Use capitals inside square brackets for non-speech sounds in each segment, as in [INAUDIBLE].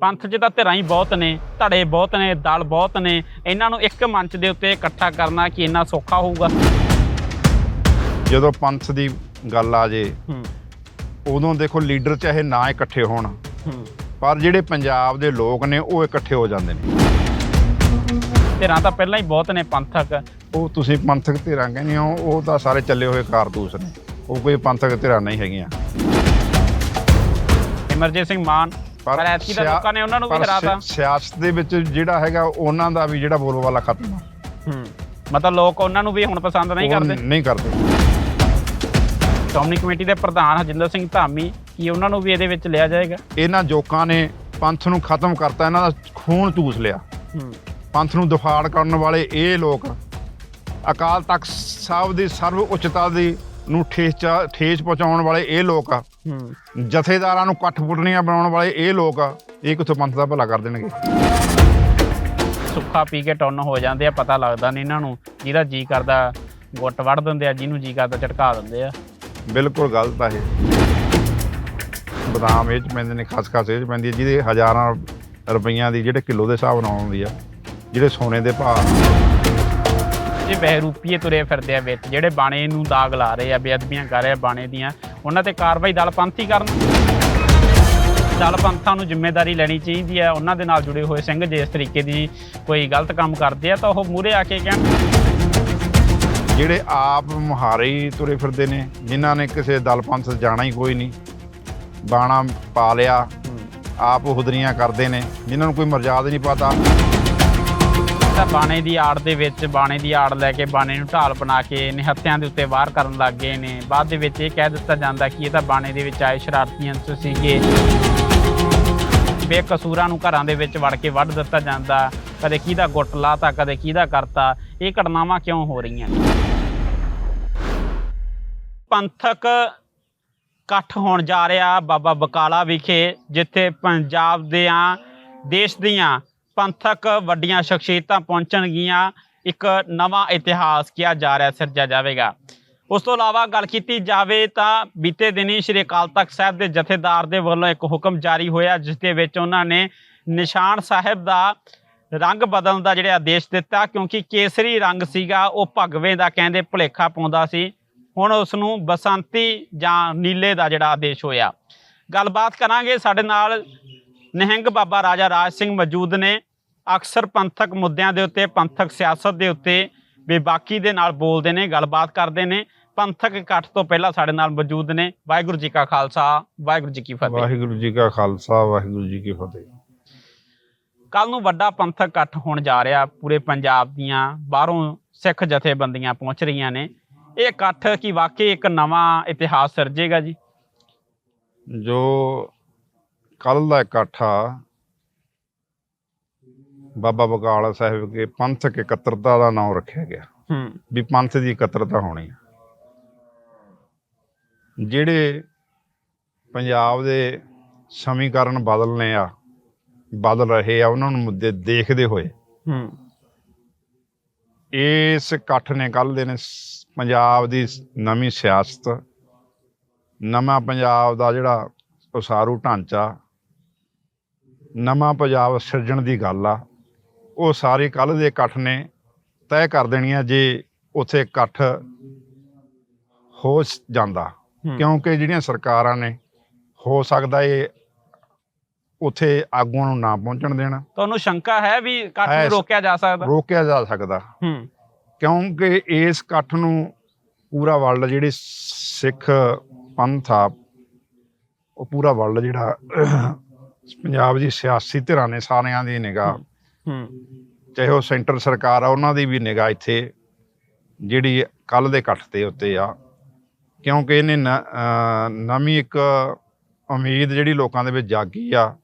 ਪੰਥ 'ਚ ਤਾਂ ਧਿਰਾਂ ਹੀ ਬਹੁਤ ਨੇ ਧੜੇ ਬਹੁਤ ਨੇ ਦਲ ਬਹੁਤ ਨੇ ਇਹਨਾਂ ਨੂੰ ਇੱਕ ਮੰਚ ਦੇ ਉੱਤੇ ਇਕੱਠਾ ਕਰਨਾ ਕੀ ਇੰਨਾ ਸੌਖਾ ਹੋਊਗਾ? ਜਦੋਂ ਪੰਥ ਦੀ ਗੱਲ ਆ ਜੇ ਹੂੰ। ਉਦੋਂ ਦੇਖੋ ਲੀਡਰ ਚਾਹੇ ਨਾ ਇਕੱਠੇ ਹੋਣ ਹੂੰ। ਪਰ ਜਿਹੜੇ ਪੰਜਾਬ ਦੇ ਲੋਕ ਨੇ ਉਹ ਇਕੱਠੇ ਹੋ ਜਾਂਦੇ ਨੇ। ਧਿਰਾਂ ਤਾਂ ਪਹਿਲਾਂ ਹੀ ਬਹੁਤ ਨੇ ਪੰਥਕ। ਉਹ ਤੁਸੀਂ ਪੰਥਕ ਧਿਰਾਂ ਕਹਿੰਦੇ ਹੋ ਉਹ ਤਾਂ ਸਾਰੇ ਚੱਲੇ ਹੋਏ ਕਾਰਤੂਸ ਨੇ। ਉਹ ਕੋਈ ਪੰਥਕ ਧਿਰਾਂ ਨਹੀਂ ਹੈਗੀਆਂ। ਸਿਮਰਜੀਤ ਸਿੰਘ ਮਾਨ ਪਰ ਐਤਕੀ ਤਾਂ ਸਿਆ- ਲੋਕਾਂ ਨੇ ਉਹਨਾਂ ਨੂੰ ਵੀ ਪਰ ਹਰਾਤਾ ਸਿਆਸਤ ਦੇ ਵਿੱਚ ਜਿਹੜਾ ਹੈਗਾ ਉਹਨਾਂ ਦਾ ਵੀ ਜਿਹੜਾ ਬੋਲਵਾਲਾ ਖਤਮ ਆ। ਹੂੰ। ਮਤਲਬ ਲੋਕ ਉਹਨਾਂ ਨੂੰ ਵੀ ਹੁਣ ਪਸੰਦ ਨਹੀਂ ਉਹ ਕਰਦੇ। ਨਹੀਂ ਕਰਦੇ। ਸ਼੍ਰੋਮਣੀ ਕਮੇਟੀ ਦੇ ਪ੍ਰਧਾਨ ਹਰਜਿੰਦਰ ਸਿੰਘ ਧਾਮੀ ਕੀ ਉਹਨਾਂ ਨੂੰ ਵੀ ਇਹਦੇ ਵਿੱਚ ਲਿਆ ਜਾਏਗਾ? ਇਹਨਾਂ ਜੋਕਾਂ ਨੇ ਪੰਥ ਨੂੰ ਖਤਮ ਕਰਤਾ ਇਹਨਾਂ ਦਾ ਖੂਨ ਚੂਸ ਲਿਆ। ਹੂੰ। ਪੰਥ ਨੂੰ ਦਿਫਾੜ ਕਰਨ ਵਾਲੇ ਇਹ ਲੋਕ ਅਕਾਲ ਤਖਤ ਸਾਹਿਬ ਦੀ ਸਰਵ ਉੱਚਤਾ ਦੀ ਨੂੰ ਠੇਸ ਠੇਸ ਪਹੁੰਚਾਉਣ ਵਾਲੇ ਇਹ ਲੋਕ ਆ। ਹੂੰ। ਜਥੇਦਾਰਾਂ ਨੂੰ ਕੱਠਪੁੱਟਣੀਆਂ ਬਣਾਉਣ ਵਾਲੇ ਇਹ ਲੋਕ ਆ ਇਹ ਕਿੱਥੋਂ ਪੰਥ ਦਾ ਭਲਾ ਕਰ ਦੇਣਗੇ। ਸੁੱਖਾ ਪੀ ਕੇ ਟੁੰਨ ਹੋ ਜਾਂਦੇ ਆ ਪਤਾ ਲੱਗਦਾ ਨਹੀਂ ਇਹਨਾਂ ਨੂੰ ਜਿਹਦਾ ਜੀ ਕਰਦਾ ਗੁੱਟ ਵੜ ਦਿੰਦੇ ਆ ਜਿਹਨੂੰ ਜੀ ਕਰਦਾ ਝਟਕਾ ਦਿੰਦੇ ਆ। ਬਿਲਕੁਲ ਗਲਤ ਆ ਇਹ। ਬਦਾਮ ਇਹ ਚ ਪੈਂਦੇ ਨੇ ਖਸਖਸ ਇਹ ਚ ਪੈਂਦੀ ਹੈ ਜਿਹਦੇ ਹਜ਼ਾਰਾਂ ਰੁਪਈਆਂ ਦੀ ਜਿਹੜੇ ਕਿਲੋ ਦੇ ਹਿਸਾਬ ਨਾਲ ਆਉਂਦੀ ਆ ਜਿਹੜੇ ਸੋਨੇ ਦੇ ਭਾਅ। ਇਹ ਬਹਿਰੂਪੀਏ ਤੁਰੇ ਫਿਰਦੇ ਆ ਵਿੱਚ ਜਿਹੜੇ ਬਾਣੇ ਨੂੰ ਦਾਗ ਲਾ ਰਹੇ ਆ ਬੇਅਦਬੀਆਂ ਕਰ ਰਹੇ ਆ ਬਾਣੇ ਦੀਆਂ ਉਹਨਾਂ ਤੇ ਕਾਰਵਾਈ ਦਲ ਪੰਥ ਹੀ ਕਰਨ। ਦਲ ਪੰਥਾਂ ਨੂੰ ਜ਼ਿੰਮੇਵਾਰੀ ਲੈਣੀ ਚਾਹੀਦੀ ਹੈ ਉਹਨਾਂ ਦੇ ਨਾਲ ਜੁੜੇ ਹੋਏ ਸਿੰਘ ਜੇ ਇਸ ਤਰੀਕੇ ਦੀ ਕੋਈ ਗਲਤ ਕੰਮ ਕਰਦੇ ਆ ਤਾਂ ਉਹ ਮੂਹਰੇ ਆ ਕੇ ਕਹਿਣ। ਜਿਹੜੇ ਆਪ ਮੁਹਾਰੇ ਤੁਰੇ ਫਿਰਦੇ ਨੇ ਜਿਨ੍ਹਾਂ ਨੇ ਕਿਸੇ ਦਲ ਪੰਥ ਜਾਣਾ ਹੀ ਕੋਈ ਨਹੀਂ। ਬਾਣਾ ਪਾ ਲਿਆ ਆਪ ਹੁਦਰੀਆਂ ਕਰਦੇ ਨੇ ਜਿਨ੍ਹਾਂ ਨੂੰ ਕੋਈ ਮਰਜ਼ਾਦ ਨਹੀਂ ਪਤਾ। ਤਾਂ ਬਾਣੇ ਦੀ ਆੜ ਦੇ ਵਿੱਚ, ਬਾਣੇ ਦੀ ਆੜ ਲੈ ਕੇ, ਬਾਣੇ ਨੂੰ ਢਾਲ ਬਣਾ ਕੇ ਨਿਹੱਤਿਆਂ ਦੇ ਉੱਤੇ ਵਾਰ ਕਰਨ ਲੱਗ ਗਏ ਨੇ। ਬਾਅਦ ਦੇ ਵਿੱਚ ਇਹ ਕਹਿ ਦਿੱਤਾ ਜਾਂਦਾ ਕਿ ਇਹ ਤਾਂ ਬਾਣੇ ਦੇ ਵਿੱਚ ਆਏ ਸ਼ਰਾਰਤੀ ਅੰਸ ਸੀਗੇ। ਬੇਕਸੂਰਾਂ ਨੂੰ ਘਰਾਂ ਦੇ ਵਿੱਚ ਵੜ ਕੇ ਵੱਢ ਦਿੱਤਾ ਜਾਂਦਾ। ਕਦੇ ਕਿਹਦਾ ਗੁੱਟ ਲਾਤਾ, ਕਦੇ ਕਿਹਦਾ ਕਰਤਾ। ਇਹ ਘਟਨਾਵਾਂ ਕਿਉਂ ਹੋ ਰਹੀਆਂ? ਪੰਥਕ ਇਕੱਠ ਹੋਣ ਜਾ ਰਿਹਾ ਬਾਬਾ ਬਕਾਲਾ ਵਿਖੇ, ਜਿੱਥੇ ਪੰਜਾਬ ਦੀਆਂ ਦੇਸ਼ ਦੀਆਂ ਪੰਥਕ ਵੱਡੀਆਂ ਸ਼ਖਸੀਅਤਾਂ ਪਹੁੰਚਣਗੀਆਂ, ਇੱਕ ਨਵਾਂ ਇਤਿਹਾਸ ਕਿਹਾ ਜਾ ਰਿਹਾ, ਸਿਰਜਿਆ ਜਾਵੇਗਾ। ਉਸ ਤੋਂ ਇਲਾਵਾ ਗੱਲ ਕੀਤੀ ਜਾਵੇ ਤਾਂ ਬੀਤੇ ਦਿਨੀ ਸ਼੍ਰੀ ਅਕਾਲ ਤਖਤ ਸਾਹਿਬ ਦੇ ਜਥੇਦਾਰ ਦੇ ਵੱਲੋਂ ਇੱਕ ਹੁਕਮ ਜਾਰੀ ਹੋਇਆ, ਜਿਸ ਦੇ ਵਿੱਚ ਉਹਨਾਂ ਨੇ ਨਿਸ਼ਾਨ ਸਾਹਿਬ ਦਾ ਰੰਗ ਬਦਲਣ ਦਾ ਜਿਹੜਾ ਆਦੇਸ਼ ਦਿੱਤਾ, ਕਿਉਂਕਿ ਕੇਸਰੀ ਰੰਗ ਸੀਗਾ, ਉਹ ਭਗਵੇ ਦਾ ਕਹਿੰਦੇ ਭੁਲੇਖਾ ਪਾਉਂਦਾ ਸੀ। ਹੁਣ ਉਸ ਨੂੰ ਬਸੰਤੀ ਜਾਂ ਨੀਲੇ ਦਾ ਜਿਹੜਾ ਆਦੇਸ਼ ਹੋਇਆ। ਗੱਲਬਾਤ ਕਰਾਂਗੇ ਸਾਡੇ ਨਾਲ ਨਿਹੰਗ ਬਾਬਾ ਰਾਜਾ ਰਾਜ ਸਿੰਘ ਮੌਜੂਦ ਨੇ ਅਕਸਰ ਪੰਥਕ ਮੁੱਦਿਆਂ ਦੇ ਉੱਤੇ ਪੰਥਕ ਸਿਆਸਤ ਦੇ ਉੱਤੇ ਬੇਬਾਕੀ ਦੇ ਨਾਲ ਬੋਲਦੇ ਨੇ ਗੱਲਬਾਤ ਕਰਦੇ ਨੇ। ਪੰਥਕ ਇਕੱਠ ਤੋਂ ਪਹਿਲਾਂ ਸਾਡੇ ਨਾਲ ਮੌਜੂਦ ਨੇ। ਵਾਹਿਗੁਰੂ ਜੀ ਕਾ ਖਾਲਸਾ ਵਾਹਿਗੁਰੂ ਜੀ ਕੀ ਫਤਿਹ। ਵਾਹਿਗੁਰੂ ਜੀ ਕਾ ਖਾਲਸਾ ਵਾਹਿਗੁਰੂ ਜੀ ਕੀ ਫਤਿਹ। ਕੱਲ ਨੂੰ ਵੱਡਾ ਪੰਥਕ ਇਕੱਠ ਹੋਣ ਜਾ ਰਿਹਾ। ਪੂਰੇ ਪੰਜਾਬ ਦੀਆਂ ਬਾਹਰੋਂ ਸਿੱਖ ਜਥੇਬੰਦੀਆਂ ਪਹੁੰਚ ਰਹੀਆਂ ਨੇ। ਇਹ ਇਕੱਠ ਕੀ ਵਾਕਈ ਇੱਕ ਨਵਾਂ ਇਤਿਹਾਸ ਸਿਰਜੇਗਾ ਜੀ? ਜੋ ਕੱਲ ਦਾ ਇਕੱਠਾ ਬਾਬਾ ਬਕਾਲਾ ਸਾਹਿਬ ਕੇ ਪੰਥਕ ਇਕੱਤਰਤਾ ਦਾ ਨਾਮ ਰੱਖਿਆ ਗਿਆ। ਹੂੰ। ਵੀ ਪੰਥ ਦੀ ਇਕੱਤਰਤਾ ਹੋਣੀ ਹੈ ਜਿਹੜੇ ਪੰਜਾਬ ਦੇ ਸਮੀਕਰਨ ਬਦਲਨੇ ਆ ਬਦਲ ਰਹੇ ਆ ਉਹਨਾਂ ਨੂੰ ਮੁੱਦੇ ਦੇਖਦੇ ਹੋਏ ਹੂੰ। ਇਸ ਇਕੱਠ ਨੇ ਕੱਲ ਦੇ ਨੇ ਪੰਜਾਬ ਦੀ ਨਵੀਂ ਸਿਆਸਤ ਨਵਾਂ ਪੰਜਾਬ ਦਾ ਜਿਹੜਾ ਉਸਾਰੂ ਢਾਂਚਾ ਨਵਾਂ ਪੰਜਾਬ ਸਿਰਜਣ ਦੀ ਗੱਲ ਆ। ਉਹ ਸਾਰੀ ਕੱਲ ਦੇ ਇਕੱਠ ਨੇ ਤੈਅ ਕਰ ਦੇਣੀ ਆ ਜੇ ਉੱਥੇ ਇਕੱਠ ਹੋ ਜਾਂਦਾ। ਕਿਉਂਕਿ ਜਿਹੜੀਆਂ ਸਰਕਾਰਾਂ ਨੇ ਹੋ ਸਕਦਾ ਇਹ ਉੱਥੇ ਆਗੂਆਂ ਨੂੰ ਨਾ ਪਹੁੰਚਣ ਦੇਣਾ। ਤੁਹਾਨੂੰ ਸ਼ੰਕਾ ਹੈ ਵੀ ਇਕੱਠ ਨੂੰ ਰੋਕਿਆ ਜਾ ਸਕਦਾ? ਰੋਕਿਆ ਜਾ ਸਕਦਾ। ਹੂੰ। ਕਿਉਂਕਿ ਇਸ ਇਕੱਠ ਨੂੰ ਪੂਰਾ ਵਰਲਡ ਜਿਹੜੀ ਸਿੱਖ ਪੰਥ ਆ ਉਹ ਪੂਰਾ ਵਰਲਡ ਜਿਹੜਾ ਪੰਜਾਬ ਦੀ ਸਿਆਸੀ ਧਿਰਾਂ ਨੇ ਸਾਰਿਆਂ ਦੀ ਨਿਗਾਹ। ਹੂੰ ਚਾਹੇ ਉਹ ਸੈਂਟਰ ਸਰਕਾਰ ਆ ਉਹਨਾਂ ਦੀ ਵੀ ਨਿਗਾਹ ਇੱਥੇ ਜਿਹੜੀ ਕੱਲ ਦੇ ਇਕੱਠ ਤੇ ਉੱਤੇ ਆ। ਕਿਉਂਕਿ ਇਹਨੇ ਨਵੀਂ ਇੱਕ ਉਮੀਦ ਜਿਹੜੀ ਲੋਕਾਂ ਦੇ ਵਿੱਚ ਜਾਗੀ ਆ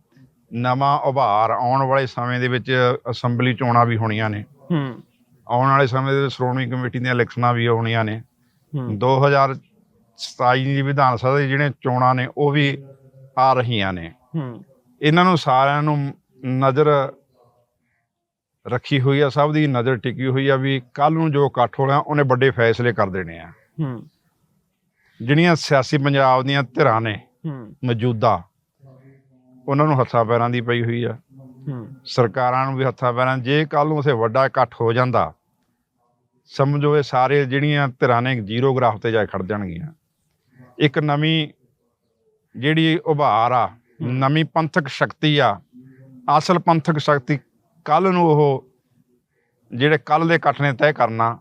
ਨਵਾਂ ਉਭਾਰ ਆਉਣ ਵਾਲੇ ਸਮੇਂ ਦੇ ਵਿੱਚ ਅਸੈਂਬਲੀ ਚੋਣਾਂ ਵੀ ਹੋਣੀਆਂ ਨੇ। ਹੂੰ। ਆਉਣ ਵਾਲੇ ਸਮੇਂ ਦੇ ਵਿੱਚ ਸ਼੍ਰੋਮਣੀ ਕਮੇਟੀ ਦੀਆਂ ਇਲੈਕਸ਼ਨਾਂ ਵੀ ਹੋਣੀਆਂ ਨੇ। ਹੂੰ। 2027 ਦੀ ਵਿਧਾਨ ਸਭਾ ਦੀ ਜਿਹੜੀਆਂ ਚੋਣਾਂ ਨੇ ਉਹ ਵੀ ਆ ਰਹੀਆਂ ਨੇ। ਹੂੰ। ਇਹਨਾਂ ਨੂੰ ਸਾਰਿਆਂ ਨੂੰ ਨਜ਼ਰ ਰੱਖੀ ਹੋਈ ਆ ਸਭ ਦੀ ਨਜ਼ਰ ਟਿਕੀ ਹੋਈ ਆ ਵੀ ਕੱਲ ਨੂੰ ਜੋ ਇਕੱਠ ਹੋਣਾ ਉਹਨੇ ਵੱਡੇ ਫੈਸਲੇ ਕਰ ਦੇਣੇ ਆ। ਹੂੰ। ਜਿਹੜੀਆਂ ਸਿਆਸੀ ਪੰਜਾਬ ਦੀਆਂ ਧਿਰਾਂ ਨੇ ਹੂੰ। ਮੌਜੂਦਾ ਉਹਨਾਂ ਨੂੰ ਹੱਥਾਂ ਪੈਰਾਂ ਦੀ ਪਈ ਹੋਈ ਆ। ਹੂੰ। ਸਰਕਾਰਾਂ ਨੂੰ ਵੀ ਹੱਥਾਂ ਪੈਰਾਂ ਜੇ ਕੱਲ ਨੂੰ ਉਥੇ ਵੱਡਾ ਇਕੱਠ ਹੋ ਜਾਂਦਾ ਸਮਝੋ ਇਹ ਸਾਰੇ ਜਿਹੜੀਆਂ ਧਿਰਾਂ ਨੇ ਜ਼ੀਰੋ ਗ੍ਰਾਫ ਤੇ ਜਾ ਖੜ ਜਾਣਗੀਆਂ। ਇੱਕ ਨਵੀਂ ਜਿਹੜੀ ਉਭਾਰ ਆ ਨਵੀਂ ਪੰਥਕ ਸ਼ਕਤੀ ਆ ਅਸਲ ਪੰਥਕ ਸ਼ਕਤੀ ਕੱਲ ਨੂੰ ਉਹ ਜਿਹੜੇ ਕੱਲ ਦੇ ਇਕੱਠ ਨੇ ਤੈਅ ਕਰਨਾ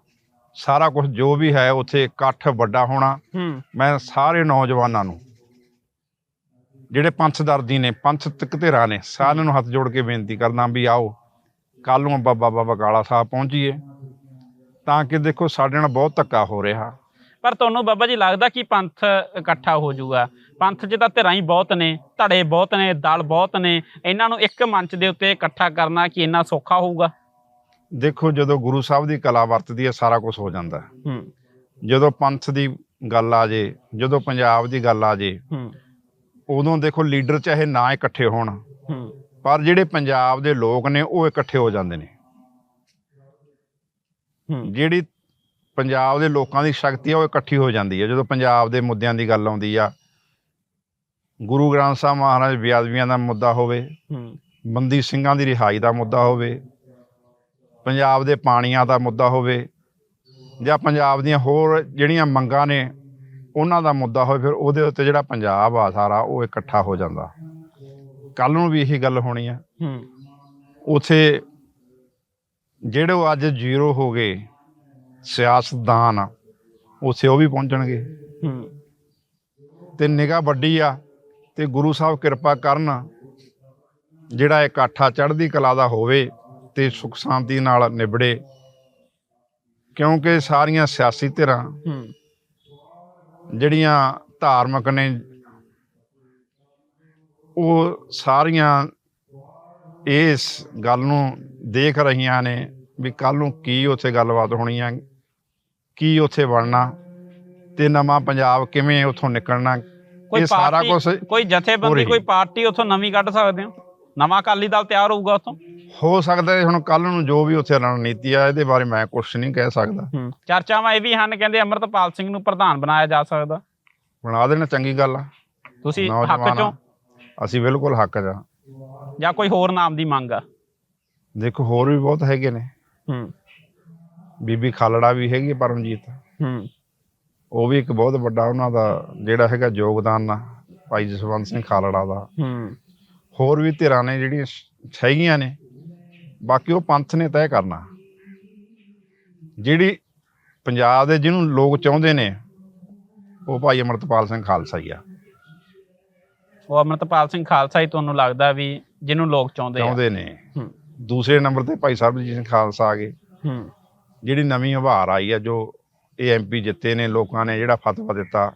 ਸਾਰਾ ਕੁਝ ਜੋ ਵੀ ਹੈ ਉੱਥੇ ਇਕੱਠ ਵੱਡਾ ਹੋਣਾ ਮੈਂ ਸਾਰੇ ਨੌਜਵਾਨਾਂ ਨੂੰ ਜਿਹੜੇ ਪੰਥ ਦਰਦੀ ਨੇ ਪੰਥਕ ਧਿਰਾਂ ਨੇ ਸਾਰਿਆਂ ਨੂੰ ਹੱਥ ਜੋੜ ਕੇ ਬੇਨਤੀ ਕਰਦਾ ਵੀ ਆਓ ਕੱਲ ਨੂੰ ਬਾਬਾ ਬਾਬਾ ਕਾਲਾ ਸਾਹਿਬ ਪਹੁੰਚੀਏ ਤਾਂ ਕਿ ਦੇਖੋ ਸਾਡੇ ਨਾਲ ਬਹੁਤ ਧੱਕਾ ਹੋ ਰਿਹਾ। ਪਰ ਤੁਹਾਨੂੰ ਬਾਬਾ ਜੀ ਲੱਗਦਾ ਕਿ ਪੰਥ ਇਕੱਠਾ ਹੋ ਜਾਊਗਾ? ਪੰਥ 'ਚ ਤਾਂ ਧਿਰਾਂ ਹੀ ਬਹੁਤ ਨੇ ਧੜੇ ਬਹੁਤ ਨੇ ਦਲ ਬਹੁਤ ਨੇ। ਇਹਨਾਂ ਨੂੰ ਇੱਕ ਮੰਚ ਦੇ ਉੱਤੇ ਇਕੱਠਾ ਕਰਨਾ ਕਿ ਇੰਨਾ ਸੌਖਾ ਹੋਊਗਾ? ਦੇਖੋ ਜਦੋਂ ਗੁਰੂ ਸਾਹਿਬ ਦੀ ਕਲਾ ਵਰਤਦੀ ਹੈ ਸਾਰਾ ਕੁਝ ਹੋ ਜਾਂਦਾ। ਹੈ। ਜਦੋਂ ਪੰਥ ਦੀ ਗੱਲ ਆ ਜੇ ਜਦੋਂ ਪੰਜਾਬ ਦੀ ਗੱਲ ਆ ਜੇ ਹੂੰ। ਉਦੋਂ ਦੇਖੋ ਲੀਡਰ ਚਾਹੇ ਨਾ ਇਕੱਠੇ ਹੋਣ ਹੂੰ। ਪਰ ਜਿਹੜੇ ਪੰਜਾਬ ਦੇ ਲੋਕ ਨੇ ਉਹ ਇਕੱਠੇ ਹੋ ਜਾਂਦੇ ਨੇ। ਜਿਹੜੀ ਪੰਜਾਬ ਦੇ ਲੋਕਾਂ ਦੀ ਸ਼ਕਤੀ ਆ ਉਹ ਇਕੱਠੀ ਹੋ ਜਾਂਦੀ ਹੈ ਜਦੋਂ ਪੰਜਾਬ ਦੇ ਮੁੱਦਿਆਂ ਦੀ ਗੱਲ ਆਉਂਦੀ ਆ ਗੁਰੂ ਗ੍ਰੰਥ ਸਾਹਿਬ ਮਹਾਰਾਜ ਬਿਆਦਵੀਆਂ ਦਾ ਮੁੱਦਾ ਹੋਵੇ ਹੂੰ। ਬੰਦੀ ਸਿੰਘਾਂ ਦੀ ਰਿਹਾਈ ਦਾ ਮੁੱਦਾ ਹੋਵੇ ਪੰਜਾਬ ਦੇ ਪਾਣੀਆਂ ਦਾ ਮੁੱਦਾ ਹੋਵੇ ਜਾਂ ਪੰਜਾਬ ਦੀਆਂ ਹੋਰ ਜਿਹੜੀਆਂ ਮੰਗਾਂ ਨੇ ਉਹਨਾਂ ਦਾ ਮੁੱਦਾ ਹੋਵੇ ਫਿਰ ਉਹਦੇ ਉੱਤੇ ਜਿਹੜਾ ਪੰਜਾਬ ਆ ਸਾਰਾ ਉਹ ਇਕੱਠਾ ਹੋ ਜਾਂਦਾ। ਕੱਲ ਨੂੰ ਵੀ ਇਹੀ ਗੱਲ ਹੋਣੀ ਆ। ਹੂੰ। ਉਥੇ ਜਿਹੜੇ ਉਹ ਅੱਜ ਜ਼ੀਰੋ ਹੋ ਗਏ ਸਿਆਸਤਦਾਨ ਉਥੇ ਉਹ ਵੀ ਪਹੁੰਚਣਗੇ। ਹੂੰ। ਤੇ ਨਿਗਾਹ ਵੱਡੀ ਆ ਤੇ ਗੁਰੂ ਸਾਹਿਬ ਕਿਰਪਾ ਕਰਨ ਜਿਹੜਾ ਇਕੱਠਾ ਚੜ੍ਹਦੀ ਕਲਾ ਦਾ ਹੋਵੇ ਤੇ ਸੁਖ ਸ਼ਾਂਤੀ ਨਾਲ ਨਿਬੜੇ ਕਿਉਂਕਿ ਸਾਰੀਆਂ ਸਿਆਸੀ ਧਿਰਾਂ ਹੂੰ। ਜਿਹੜੀਆਂ ਧਾਰਮਿਕ ਨੇ ਉਹ ਸਾਰੀਆਂ ਇਸ ਗੱਲ ਨੂੰ ਦੇਖ ਰਹੀਆਂ ਨੇ ਵੀ ਕੱਲ ਨੂੰ ਕੀ ਉੱਥੇ ਗੱਲਬਾਤ ਹੋਣੀ ਆ। ਕੀ ਉੱਥੇ ਬਣਨਾ? ਤੇ ਨਵਾਂ ਪੰਜਾਬ ਕਿਵੇਂ ਉੱਥੋਂ ਨਿਕਲਣਾ? ਇਹ ਸਾਰਾ ਕੁਝ ਕੋਈ ਜਥੇਬੰਦੀ। ਕੋਈ ਪਾਰਟੀ ਉੱਥੋਂ ਨਵੀਂ ਕੱਢ ਸਕਦੇ ਹੋ? ਨਵਾਂ ਅਕਾਲੀ ਦਲ ਤਿਆਰ ਹੋਊਗਾ ਉੱਥੋਂ? ਹੋ ਸਕਦਾ ਹੈ ਹੁਣ ਕੱਲ ਨੂੰ ਜੋ ਵੀ ਉੱਥੇ ਰਣਨੀਤੀ ਆ ਇਹਦੇ ਬਾਰੇ ਮੈਂ ਕੁਝ ਨਹੀਂ ਕਹਿ ਸਕਦਾ। ਚਰਚਾਵਾਂ ਇਹ ਵੀ ਹਨ ਕਹਿੰਦੇ ਅਮਰਤਪਾਲ ਸਿੰਘ ਨੂੰ ਪ੍ਰਧਾਨ ਬਣਾਇਆ ਜਾ ਸਕਦਾ। ਬਣਾ ਦੇਣਾ ਚੰਗੀ ਗੱਲ ਆ। ਤੁਸੀਂ ਹੱਕ ਚੋਂ। ਅਸੀਂ ਬਿਲਕੁਲ ਹੱਕ ਜਾ ਜਾਂ ਕੋਈ ਹੋਰ ਨਾਮ ਦੀ ਮੰਗ ਆ? ਦੇਖੋ ਹੋਰ ਵੀ ਬਹੁਤ ਹੈਗੇ ਨੇ। ਹੂੰ। ਬੀਬੀ ਖਾਲੜਾ ਵੀ ਹੈਗੀ ਪਰਮਜੀਤ। ਹੂੰ। ਉਹ ਵੀ ਇੱਕ ਬਹੁਤ ਵੱਡਾ ਉਹਨਾਂ ਦਾ ਜਿਹੜਾ ਹੈਗਾ ਯੋਗਦਾਨ ਆ ਭਾਈ ਜਸਵੰਤ ਸਿੰਘ ਖਾਲੜਾ ਦਾ। ਹੂੰ। ਹੋਰ ਵੀ ਧਿਰਾਂ ਨੇ ਜਿਹੜੀਆਂ ਹੈਗੀਆਂ ਨੇ ਬਾਕੀ ਉਹ ਪੰਥ ਨੇ ਤੈਅ ਕਰਨਾ। ਜਿਹੜੀ ਪੰਜਾਬ ਦੇ ਜਿਹਨੂੰ ਲੋਕ ਚਾਹੁੰਦੇ ਨੇ ਉਹ ਭਾਈ ਅਮਰਤਪਾਲ ਸਿੰਘ ਖਾਲਸਾ ਹੀ ਆ। ਉਹ ਅਮਰਤਪਾਲ ਸਿੰਘ ਖਾਲਸਾ ਹੀ ਤੁਹਾਨੂੰ ਲੱਗਦਾ ਵੀ ਜਿਹਨੂੰ ਲੋਕ ਚਾਹੁੰਦੇ ਆ। ਚਾਹੁੰਦੇ ਨੇ। ਹੂੰ। ਦੂਸਰੇ ਨੰਬਰ ਤੇ ਭਾਈ ਸਰਬਜੀਤ ਸਿੰਘ ਖਾਲਸਾ ਆ ਗਏ। ਹੂੰ। ਜਿਹੜੀ ਨਵੀਂ ਉਭਾਰ ਆਈ ਆ ਜੋ ਇਹ ਐਮਪੀ ਜਿੱਤੇ ਨੇ ਲੋਕਾਂ ਨੇ ਜਿਹੜਾ ਫਤਵਾ ਦਿੱਤਾ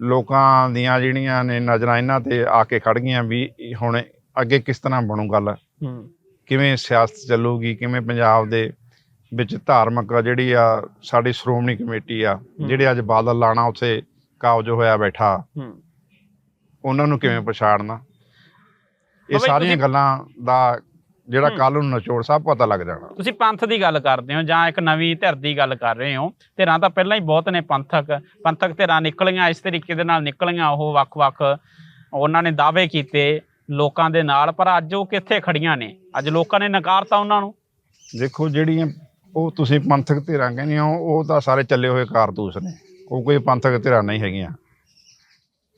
ਲੋਕਾਂ ਦੀਆਂ ਜਿਹੜੀਆਂ ਨੇ ਨਜ਼ਰਾਂ ਇਹਨਾਂ ਤੇ ਆ ਕੇ ਖੜ ਗਈਆਂ ਵੀ ਹੁਣ ਅੱਗੇ ਕਿਸ ਤਰ੍ਹਾਂ ਬਣੂ ਗੱਲ? ਹੂੰ। ਕਿਵੇਂ ਸਿਆਸਤ ਚੱਲੂਗੀ? ਕਿਵੇਂ ਪੰਜਾਬ ਦੇ ਵਿੱਚ ਧਾਰਮਿਕ ਜਿਹੜੀ ਆ ਸਾਡੀ ਸ਼੍ਰੋਮਣੀ ਕਮੇਟੀ ਆ ਜਿਹੜੇ ਅੱਜ ਬਾਦਲ ਲਾਣਾ ਉੱਥੇ ਕਾਬਜ ਹੋਇਆ ਬੈਠਾ ਹੂੰ। ਉਹਨਾਂ ਨੂੰ ਕਿਵੇਂ ਪਛਾੜਨਾ? ਇਹ ਸਾਰੀਆਂ ਗੱਲਾਂ ਦਾ ਜਿਹੜਾ। ਕੱਲ ਨੂੰ ਨਿਚੋੜ ਸਭ ਪਤਾ ਲੱਗ ਜਾਣਾ। ਤੁਸੀਂ ਪੰਥ ਦੀ ਗੱਲ ਕਰਦੇ ਹੋ ਜਾਂ ਇੱਕ ਨਵੀਂ ਧਿਰ ਦੀ ਗੱਲ ਕਰ ਰਹੇ ਹੋ ਧਿਰਾਂ ਤਾਂ ਪਹਿਲਾਂ ਹੀ ਬਹੁਤ ਨੇ ਪੰਥਕ। ਪੰਥਕ ਧਿਰਾਂ ਨਿਕਲੀਆਂ ਇਸ ਤਰੀਕੇ ਦੇ ਨਾਲ ਨਿਕਲੀਆਂ ਉਹ ਵੱਖ-ਵੱਖ। ਉਹਨਾਂ ਨੇ ਦਾਅਵੇ ਕੀਤੇ ਲੋਕਾਂ ਦੇ ਨਾਲ ਪਰ ਅੱਜ ਉਹ ਕਿੱਥੇ ਖੜੀਆਂ ਨੇ? ਅੱਜ ਲੋਕਾਂ ਨੇ ਨਕਾਰਤਾ ਉਹਨਾਂ ਨੂੰ। ਦੇਖੋ ਜਿਹੜੀਆਂ ਉਹ ਤੁਸੀਂ ਪੰਥਕ ਧਿਰਾਂ ਕਹਿੰਦੇ ਹੋ ਉਹ ਤਾਂ ਸਾਰੇ ਚੱਲੇ ਹੋਏ ਕਾਰਤੂਸ ਨੇ। ਉਹ ਕੋਈ ਪੰਥਕ ਧਿਰਾਂ ਨਹੀਂ ਹੈਗੀਆਂ।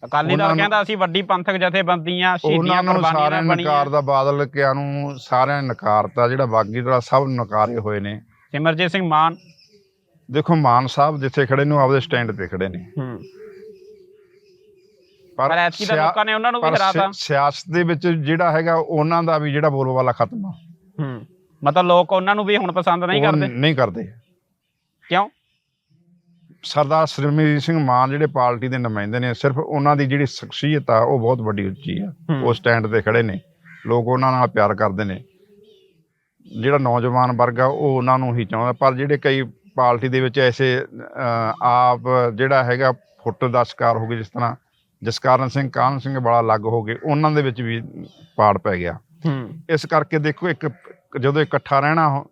ਅਕਾਲੀ ਦਲ ਕਹਿੰਦਾ ਅਸੀਂ ਵੱਡੀ ਪੰਥਕ ਜਥੇਬੰਦੀਆਂ ਸ਼ਹੀਦੀਆਂ ਕੁਰਬਾਨੀਆਂ ਬਣੀਆਂ। ਨਕਾਰ ਦਾ ਬਾਦਲ ਕਿਆਂ ਨੂੰ ਸਾਰਿਆਂ ਨੇ ਨਕਾਰਤਾ ਜਿਹੜਾ ਬਾਗੀ ਦਾ ਸਭ ਨਕਾਰੇ ਹੋਏ ਨੇ। ਸਿਮਰਜੀਤ ਸਿੰਘ ਮਾਨ। ਦੇਖੋ ਮਾਨ ਸਾਹਿਬ ਜਿੱਥੇ ਖੜੇ ਨੇ ਆਪਦੇ ਸਟੈਂਡ ਤੇ ਖੜੇ ਨੇ। ਹੂੰ। ਪਰ ਐਤਕੀ ਸਿਆ- ਲੋਕਾਂ ਨੇ ਉਹਨਾਂ ਨੂੰ ਵੀ ਹਰਾਤਾ ਸਿਆਸਤ ਦੇ ਵਿੱਚ ਜਿਹੜਾ ਹੈਗਾ ਉਹਨਾਂ ਦਾ ਵੀ ਜਿਹੜਾ ਬੋਲਵਾਲਾ ਖਤਮ ਆ। ਹੂੰ। ਮਤਲਬ ਲੋਕ ਉਹਨਾਂ ਨੂੰ ਵੀ ਹੁਣ ਪਸੰਦ ਨਹੀਂ ਕਰਦੇ। ਨਹੀਂ ਕਰਦੇ। ਕਿਉਂ? ਸਰਦਾਰ ਸਿਮਰਜੀਤ ਸਿੰਘ ਮਾਨ ਜਿਹੜੇ ਪਾਰਟੀ ਦੇ ਨੁਮਾਇੰਦੇ ਨੇ ਸਿਰਫ ਉਹਨਾਂ ਦੀ ਜਿਹੜੀ ਸ਼ਖਸੀਅਤ ਆ ਉਹ ਬਹੁਤ ਵੱਡੀ ਉੱਚੀ ਆ। ਉਹ ਸਟੈਂਡ ਤੇ ਖੜੇ ਨੇ। ਲੋਕ ਉਹਨਾਂ ਨਾਲ ਪਿਆਰ ਕਰਦੇ ਨੇ। ਜਿਹੜਾ ਨੌਜਵਾਨ ਵਰਗ ਆ ਉਹ ਉਹਨਾਂ ਨੂੰ ਹੀ ਚਾਹੁੰਦਾ। ਪਰ ਜਿਹੜੇ ਕਈ ਪਾਰਟੀ ਦੇ ਵਿੱਚ ਐਸੇ ਆਪ ਜਿਹੜਾ ਹੈਗਾ ਫੁੱਟ ਦਾ ਸ਼ਿਕਾਰ ਹੋ ਗਏ ਜਿਸ ਤਰ੍ਹਾਂ ਜਸਕਰਨ ਸਿੰਘ ਕਾਹਨ ਸਿੰਘ ਬੜਾ ਅਲੱਗ ਹੋ ਗਏ ਉਹਨਾਂ ਦੇ ਵਿੱਚ ਵੀ ਪਾੜ ਪੈ ਗਿਆ। ਇਸ ਕਰਕੇ ਦੇਖੋ ਇੱਕ ਜਦੋਂ ਇਕੱਠਾ ਰਹਿਣਾ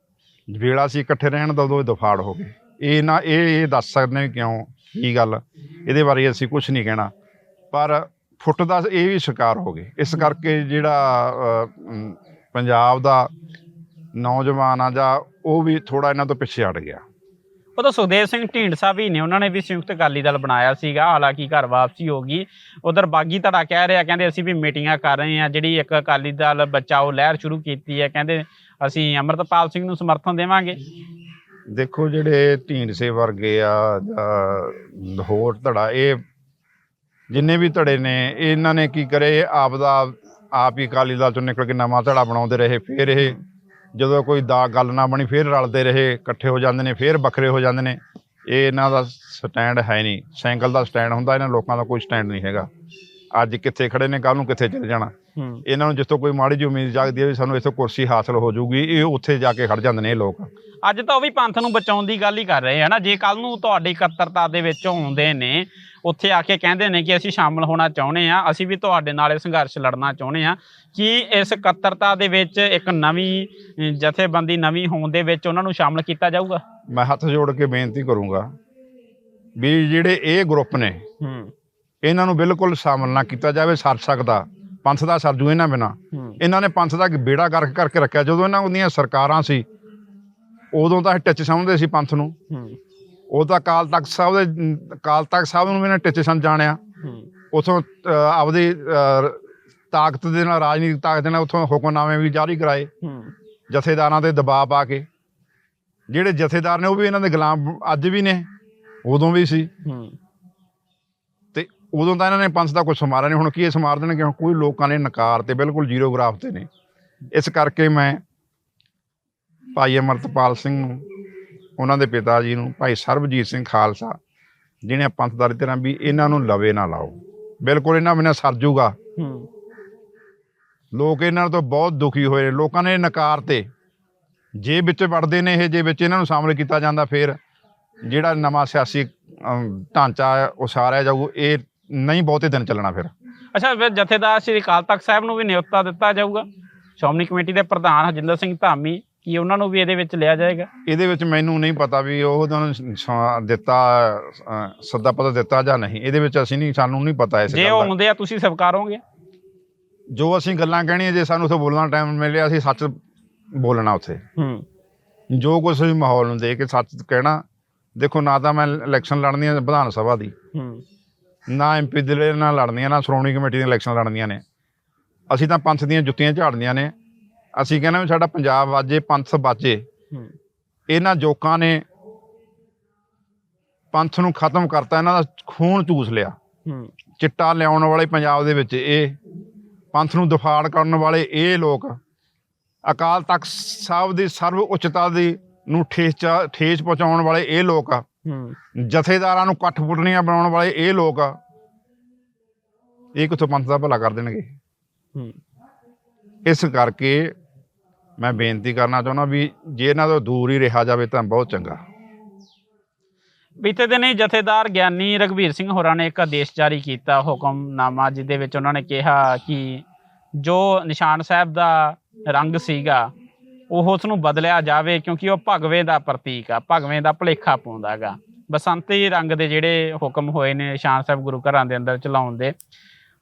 ਵੇਲਾ ਸੀ ਇਕੱਠੇ ਰਹਿਣ ਦਾ ਉਦੋਂ ਦਫਾੜ ਹੋ ਗਏ। ਇਹ ਨਾ, ਇਹ ਇਹ ਦੱਸ ਸਕਦੇ ਕਿਉਂ, ਕੀ ਗੱਲ? ਇਹਦੇ ਬਾਰੇ ਅਸੀਂ ਕੁਝ ਨਹੀਂ ਕਹਿਣਾ। ਪਰ ਫੁੱਟ ਦਾ ਇਹ ਵੀ ਸ਼ਿਕਾਰ ਹੋ ਗਏ। ਇਸ ਕਰਕੇ ਜਿਹੜਾ ਪੰਜਾਬ ਦਾ ਨੌਜਵਾਨ ਆ ਜਾਂ ਉਹ ਵੀ ਥੋੜਾ ਇਹਨਾਂ ਤੋਂ ਪਿੱਛੇ ਹਟ ਗਿਆ। ਉਹ ਤਾਂ ਸੁਖਦੇਵ ਸਿੰਘ ਢੀਂਡਸਾ ਵੀ ਨੇ। ਉਹਨਾਂ ਨੇ ਵੀ ਸੰਯੁਕਤ ਅਕਾਲੀ ਦਲ ਬਣਾਇਆ ਸੀਗਾ। ਹਾਲਾਂਕਿ ਘਰ ਵਾਪਸੀ ਹੋ ਗਈ। ਉਧਰ ਬਾਗੀ ਧੜਾ ਕਹਿ ਰਿਹਾ, ਕਹਿੰਦੇ ਅਸੀਂ ਵੀ ਮੀਟਿੰਗਾਂ ਕਰ ਰਹੇ ਹਾਂ। ਜਿਹੜੀ ਇੱਕ ਅਕਾਲੀ ਦਲ ਬਚਾਓ ਲਹਿਰ ਸ਼ੁਰੂ ਕੀਤੀ ਹੈ। ਕਹਿੰਦੇ ਅਸੀਂ ਅਮਰਤਪਾਲ ਸਿੰਘ ਨੂੰ ਸਮਰਥਨ ਦੇਵਾਂਗੇ। ਦੇਖੋ ਜਿਹੜੇ ਢੀਂਡਸੇ ਵਰਗੇ ਆ ਜਾਂ ਹੋਰ ਧੜਾ, ਇਹ ਜਿੰਨੇ ਵੀ ਧੜੇ ਨੇ, ਇਹਨਾਂ ਨੇ ਕੀ ਕਰੇ ਆਪ ਦਾ ਆਪ ਹੀ ਅਕਾਲੀ ਦਲ ਚੋਂ ਨਿਕਲ ਕੇ ਨਵਾਂ ਧੜਾ ਬਣਾਉਂਦੇ ਰਹੇ, ਫਿਰ ਇਹ ਜਦੋਂ ਕੋਈ ਦਾ ਗੱਲ ਨਾ ਬਣੀ, ਫਿਰ ਰਲਦੇ ਰਹੇ, ਇਕੱਠੇ ਹੋ ਜਾਂਦੇ ਨੇ, ਫਿਰ ਵੱਖਰੇ ਹੋ ਜਾਂਦੇ ਨੇ। ਇਹ ਇਹਨਾਂ ਦਾ ਸਟੈਂਡ ਹੈ ਨਹੀਂ। ਸਾਈਕਲ ਦਾ ਸਟੈਂਡ ਹੁੰਦਾ, ਇਹਨਾਂ ਲੋਕਾਂ ਦਾ ਕੋਈ ਸਟੈਂਡ ਨਹੀਂ ਹੈਗਾ। ਅੱਜ ਕਿੱਥੇ ਖੜੇ ਨੇ ਕੱਲ ਨੂੰ ਕਿੱਥੇ ਚਲੇ ਜਾਣਾ। ਇਹਨਾਂ ਨੂੰ ਜਿੱਥੋਂ ਕੋਈ ਮਾੜੀ ਜਿਹੀ ਉਮੀਦ ਜਾਗਦੀ ਹੈ ਵੀ ਸਾਨੂੰ ਇੱਥੋਂ ਕੁਰਸੀ ਹਾਸਲ ਹੋ ਜਾਊਗੀ। ਇਹ ਉੱਥੇ ਜਾ ਕੇ ਖੜ ਜਾਂਦੇ ਨੇ ਇਹ ਲੋਕ। ਅੱਜ ਤਾਂ ਉਹ ਵੀ ਪੰਥ ਨੂੰ ਬਚਾਉਣ ਦੀ ਗੱਲ ਹੀ ਕਰ ਰਹੇ ਆ ਨਾ। ਜੇ ਕੱਲ ਨੂੰ ਤੁਹਾਡੀ ਇਕੱਤਰਤਾ ਦੇ ਵਿੱਚ ਆਉਂਦੇ ਨੇ ਉੱਥੇ ਆ ਕੇ ਕਹਿੰਦੇ ਨੇ ਕਿ ਅਸੀਂ ਸ਼ਾਮਲ ਹੋਣਾ ਚਾਹੁੰਦੇ ਆ ਅਸੀਂ ਵੀ ਤੁਹਾਡੇ ਨਾਲ ਇਹ ਸੰਘਰਸ਼ ਲੜਨਾ ਚਾਹੁੰਦੇ ਆ ਕਿ ਇਸ ਇਕੱਤਰਤਾ ਦੇ ਵਿੱਚ ਇੱਕ ਨਵੀਂ ਜਥੇਬੰਦੀ ਨਵੀਂ ਹੋਣ ਦੇ ਵਿੱਚ ਉਹਨਾਂ ਨੂੰ ਸ਼ਾਮਲ ਕੀਤਾ ਜਾਊਗਾ? ਮੈਂ ਹੱਥ ਜੋੜ ਕੇ ਬੇਨਤੀ ਕਰੂੰਗਾ ਵੀ ਜਿਹੜੇ ਇਹ ਗਰੁੱਪ ਨੇ ਹੂੰ। ਇਹਨਾਂ ਨੂੰ ਬਿਲਕੁਲ ਸ਼ਾਮਲ ਨਾ ਕੀਤਾ ਜਾਵੇ ਸਰ ਸਕਦਾ। ਪੰਥ ਦਾ ਸਰਜੂ ਇਹਨਾਂ ਬਿਨਾ। ਇਹਨਾਂ ਨੇ ਪੰਥ ਦਾ ਬੇੜਾ ਗਰਕ ਕਰਕੇ ਰੱਖਿਆ। ਜਦੋਂ ਇਹਨਾਂ ਦੀਆਂ ਸਰਕਾਰਾਂ ਸੀ ਉਦੋਂ ਤਾਂ ਟਿੱਚ ਸਮਝਦੇ ਸੀ ਪੰਥ ਨੂੰ। ਉਹ ਤਾਂ ਅਕਾਲ ਤਖਤ ਸਾਹਿਬ ਦੇ ਅਕਾਲ ਤਖਤ ਸਾਹਿਬ ਨੂੰ ਇਹਨਾਂ ਟਿੱਚ ਸਮ ਜਾਣਿਆ। ਉਥੋਂ ਆਪਦੀ ਤਾਕਤ ਦੇ ਨਾਲ ਰਾਜਨੀਤਿਕ ਤਾਕਤ ਦੇ ਨਾਲ ਉਥੋਂ ਹੁਕਮਨਾਮੇ ਵੀ ਜਾਰੀ ਕਰਾਏ। ਜਥੇਦਾਰਾਂ ਤੇ ਦਬਾਅ ਪਾ ਕੇ। ਜਿਹੜੇ ਜਥੇਦਾਰ ਨੇ ਉਹ ਵੀ ਇਹਨਾਂ ਦੇ ਗੁਲਾਮ ਅੱਜ ਵੀ ਨੇ ਉਦੋਂ ਵੀ ਸੀ। ਉਦੋਂ ਤਾਂ ਇਹਨਾਂ ਨੇ ਪੰਥ ਦਾ ਕੁਝ ਸਮਾਰਿਆ ਨਹੀਂ ਹੁਣ ਕੀ ਇਹ ਸਮਾਰ ਦੇਣਗੇ? ਹੁਣ ਕੋਈ ਲੋਕਾਂ ਨੇ ਨਕਾਰ ਤੇ ਬਿਲਕੁਲ ਜ਼ੀਰੋ ਗ੍ਰਾਫ ਤੇ ਨੇ ਇਸ ਕਰਕੇ ਮੈਂ ਭਾਈ ਅਮਰਤਪਾਲ ਸਿੰਘ ਨੂੰ ਉਹਨਾਂ ਦੇ ਪਿਤਾ ਜੀ ਨੂੰ ਭਾਈ ਸਰਬਜੀਤ ਸਿੰਘ ਖਾਲਸਾ ਜਿਹਨੇ ਪੰਥਦਾਰੀ ਤਰ੍ਹਾਂ ਵੀ ਇਹਨਾਂ ਨੂੰ ਲਵੇ ਨਾ ਲਾਓ। ਬਿਲਕੁਲ ਇਹਨਾਂ ਬਿਨਾਂ ਸਰ ਜੂਗਾ। ਲੋਕ ਇਹਨਾਂ ਤੋਂ ਬਹੁਤ ਦੁਖੀ ਹੋਏ ਨੇ। ਲੋਕਾਂ ਨੇ ਨਕਾਰ ਤੇ ਜੇ ਵਿੱਚ ਵੜਦੇ ਨੇ ਇਹ ਜੇ ਵਿੱਚ ਇਹਨਾਂ ਨੂੰ ਸ਼ਾਮਲ ਕੀਤਾ ਜਾਂਦਾ ਫਿਰ। ਜਿਹੜਾ ਨਵਾਂ ਸਿਆਸੀ ਢਾਂਚਾ ਉਸਾਰਿਆ ਜਾਊ ਇਹ ਨਹੀਂ ਬਹੁਤੇ ਦਿਨ ਚੱਲਣਾ ਫਿਰ। ਅੱਛਾ ਫਿਰ ਜਥੇਦਾਰ ਸ੍ਰੀ ਅਕਾਲ ਤਖਤ ਸਾਹਿਬ ਨੂੰ ਵੀ ਨਿਯੁਕਤਾ ਦਿੱਤਾ ਜਾਊਗਾ। ਸ਼੍ਰੋਮਣੀ ਕਮੇਟੀ ਦੇ ਪ੍ਰਧਾਨ ਹਰਜਿੰਦਰ ਸਿੰਘ ਧਾਮੀ ਕੀ ਉਹਨਾਂ ਨੂੰ ਵੀ ਇਹਦੇ ਵਿੱਚ ਲਿਆ ਜਾਏਗਾ? ਇਹਦੇ ਵਿੱਚ ਮੈਨੂੰ ਨਹੀਂ ਪਤਾ ਵੀ ਉਹ ਉਹਨਾਂ ਨੂੰ ਸ- ਦਿੱਤਾ ਸੱਦਾ ਪਤਾ ਦਿੱਤਾ ਜਾਂ ਨਹੀਂ। ਇਹਦੇ ਵਿੱਚ ਅਸੀਂ ਨਹੀਂ ਸਾਨੂੰ ਨਹੀਂ ਪਤਾ ਇਸ ਜੇ ਉਹ ਦਾ। ਆਉਂਦੇ ਆ ਤੁਸੀਂ ਸਵਕਾਰੋਗੇ ਜੋ ਅਸੀਂ ਗੱਲਾਂ ਕਹਿਣੀਆਂ ਜੇ ਸਾਨੂੰ ਉੱਥੇ ਬੋਲਣ ਦਾ ਟਾਈਮ ਮਿਲਿਆ ਅਸੀਂ ਸੱਚ ਬੋਲਣਾ ਉੱਥੇ। ਹੂੰ। ਜੋ ਕੁਝ ਵੀ ਮਾਹੌਲ ਨੂੰ ਦੇਖ ਕੇ ਸੱਚ ਕਹਿਣਾ ਦੇਖੋ ਨਾ ਤਾਂ ਮੈਂ ਇਲੈਕਸ਼ਨ ਲੜਨੀ ਹੈ ਵਿਧਾਨ ਸਭਾ ਦੀ। ਹੂੰ। ਨਾ ਐਮਪੀ ਦੇ ਲਈ ਨਾ ਲੜਨੀਆਂ ਨਾ ਸ਼੍ਰੋਮਣੀ ਕਮੇਟੀ ਦੀਆਂ ਇਲੈਕਸ਼ਨ ਲੜਨੀਆਂ ਨੇ। ਅਸੀਂ ਤਾਂ ਪੰਥ ਦੀਆਂ ਜੁੱਤੀਆਂ ਝਾੜਨੀਆਂ ਨੇ। ਅਸੀਂ ਕਹਿੰਦੇ ਵੀ ਸਾਡਾ ਪੰਜਾਬ ਵਾਜੇ ਪੰਥ ਬਾਜੇ। ਇਹਨਾਂ ਜੋਕਾਂ ਨੇ ਪੰਥ ਨੂੰ ਖਤਮ ਕਰਤਾ ਇਹਨਾਂ ਦਾ ਖੂਨ ਚੂਸ ਲਿਆ। ਚਿੱਟਾ ਲਿਆਉਣ ਵਾਲੇ ਪੰਜਾਬ ਦੇ ਵਿੱਚ ਇਹ ਪੰਥ ਨੂੰ ਦਫਾੜ ਕਰਨ ਵਾਲੇ ਇਹ ਲੋਕ ਅਕਾਲ ਤਖਤ ਸਾਹਿਬ ਦੀ ਸਰਵ ਉੱਚਤਾ ਦੀ ਨੂੰ ਠੇਸ ਠੇਸ ਪਹੁੰਚਾਉਣ ਵਾਲੇ ਇਹ ਲੋਕ ਆ। ਜਥੇਦਾਰਾਂ ਨੂੰ ਕਠਪੁਤਲੀਆਂ ਬਣਾਉਣ ਵਾਲੇ ਇਹ ਲੋਕ ਇਹ ਕਿੱਥੋਂ ਪੰਥ ਦਾ ਭਲਾ ਕਰ ਦੇਣਗੇ? ਇਸ ਕਰਕੇ ਮੈਂ ਬੇਨਤੀ ਕਰਨਾ ਚਾਹੁੰਦਾ ਵੀ ਜੇ ਇਹਨਾਂ ਤੋਂ ਦੂਰ ਹੀ ਰਿਹਾ ਜਾਵੇ ਤਾਂ ਬਹੁਤ ਚੰਗਾ। ਬੀਤੇ ਦਿਨ ਜਥੇਦਾਰ ਗਿਆਨੀ ਰਘਵੀਰ ਸਿੰਘ ਹੋਰਾਂ ਨੇ ਇੱਕ ਆਦੇਸ਼ ਜਾਰੀ ਕੀਤਾ ਹੁਕਮਨਾਮਾ ਜਿਹਦੇ ਵਿੱਚ ਉਹਨਾਂ ਨੇ ਕਿਹਾ ਕਿ ਜੋ ਨਿਸ਼ਾਨ ਸਾਹਿਬ ਦਾ ਰੰਗ ਸੀਗਾ ਉਹ ਉਸ ਨੂੰ ਬਦਲਿਆ ਜਾਵੇ ਕਿਉਂਕਿ ਉਹ ਭਗਵੇ ਦਾ ਪ੍ਰਤੀਕ ਆ, ਭਗਵੇਂ ਦਾ ਭਲੇਖਾ ਪਾਉਂਦਾਗਾ ਬਸੰਤੀ ਰੰਗ ਦੇ ਜਿਹੜੇ ਹੁਕਮ ਹੋਏ ਨੇ ਨਿਸ਼ਾਨ ਸਾਹਿਬ ਗੁਰੂ ਘਰਾਂ ਦੇ ਅੰਦਰ ਚਲਾਉਣ ਦੇ।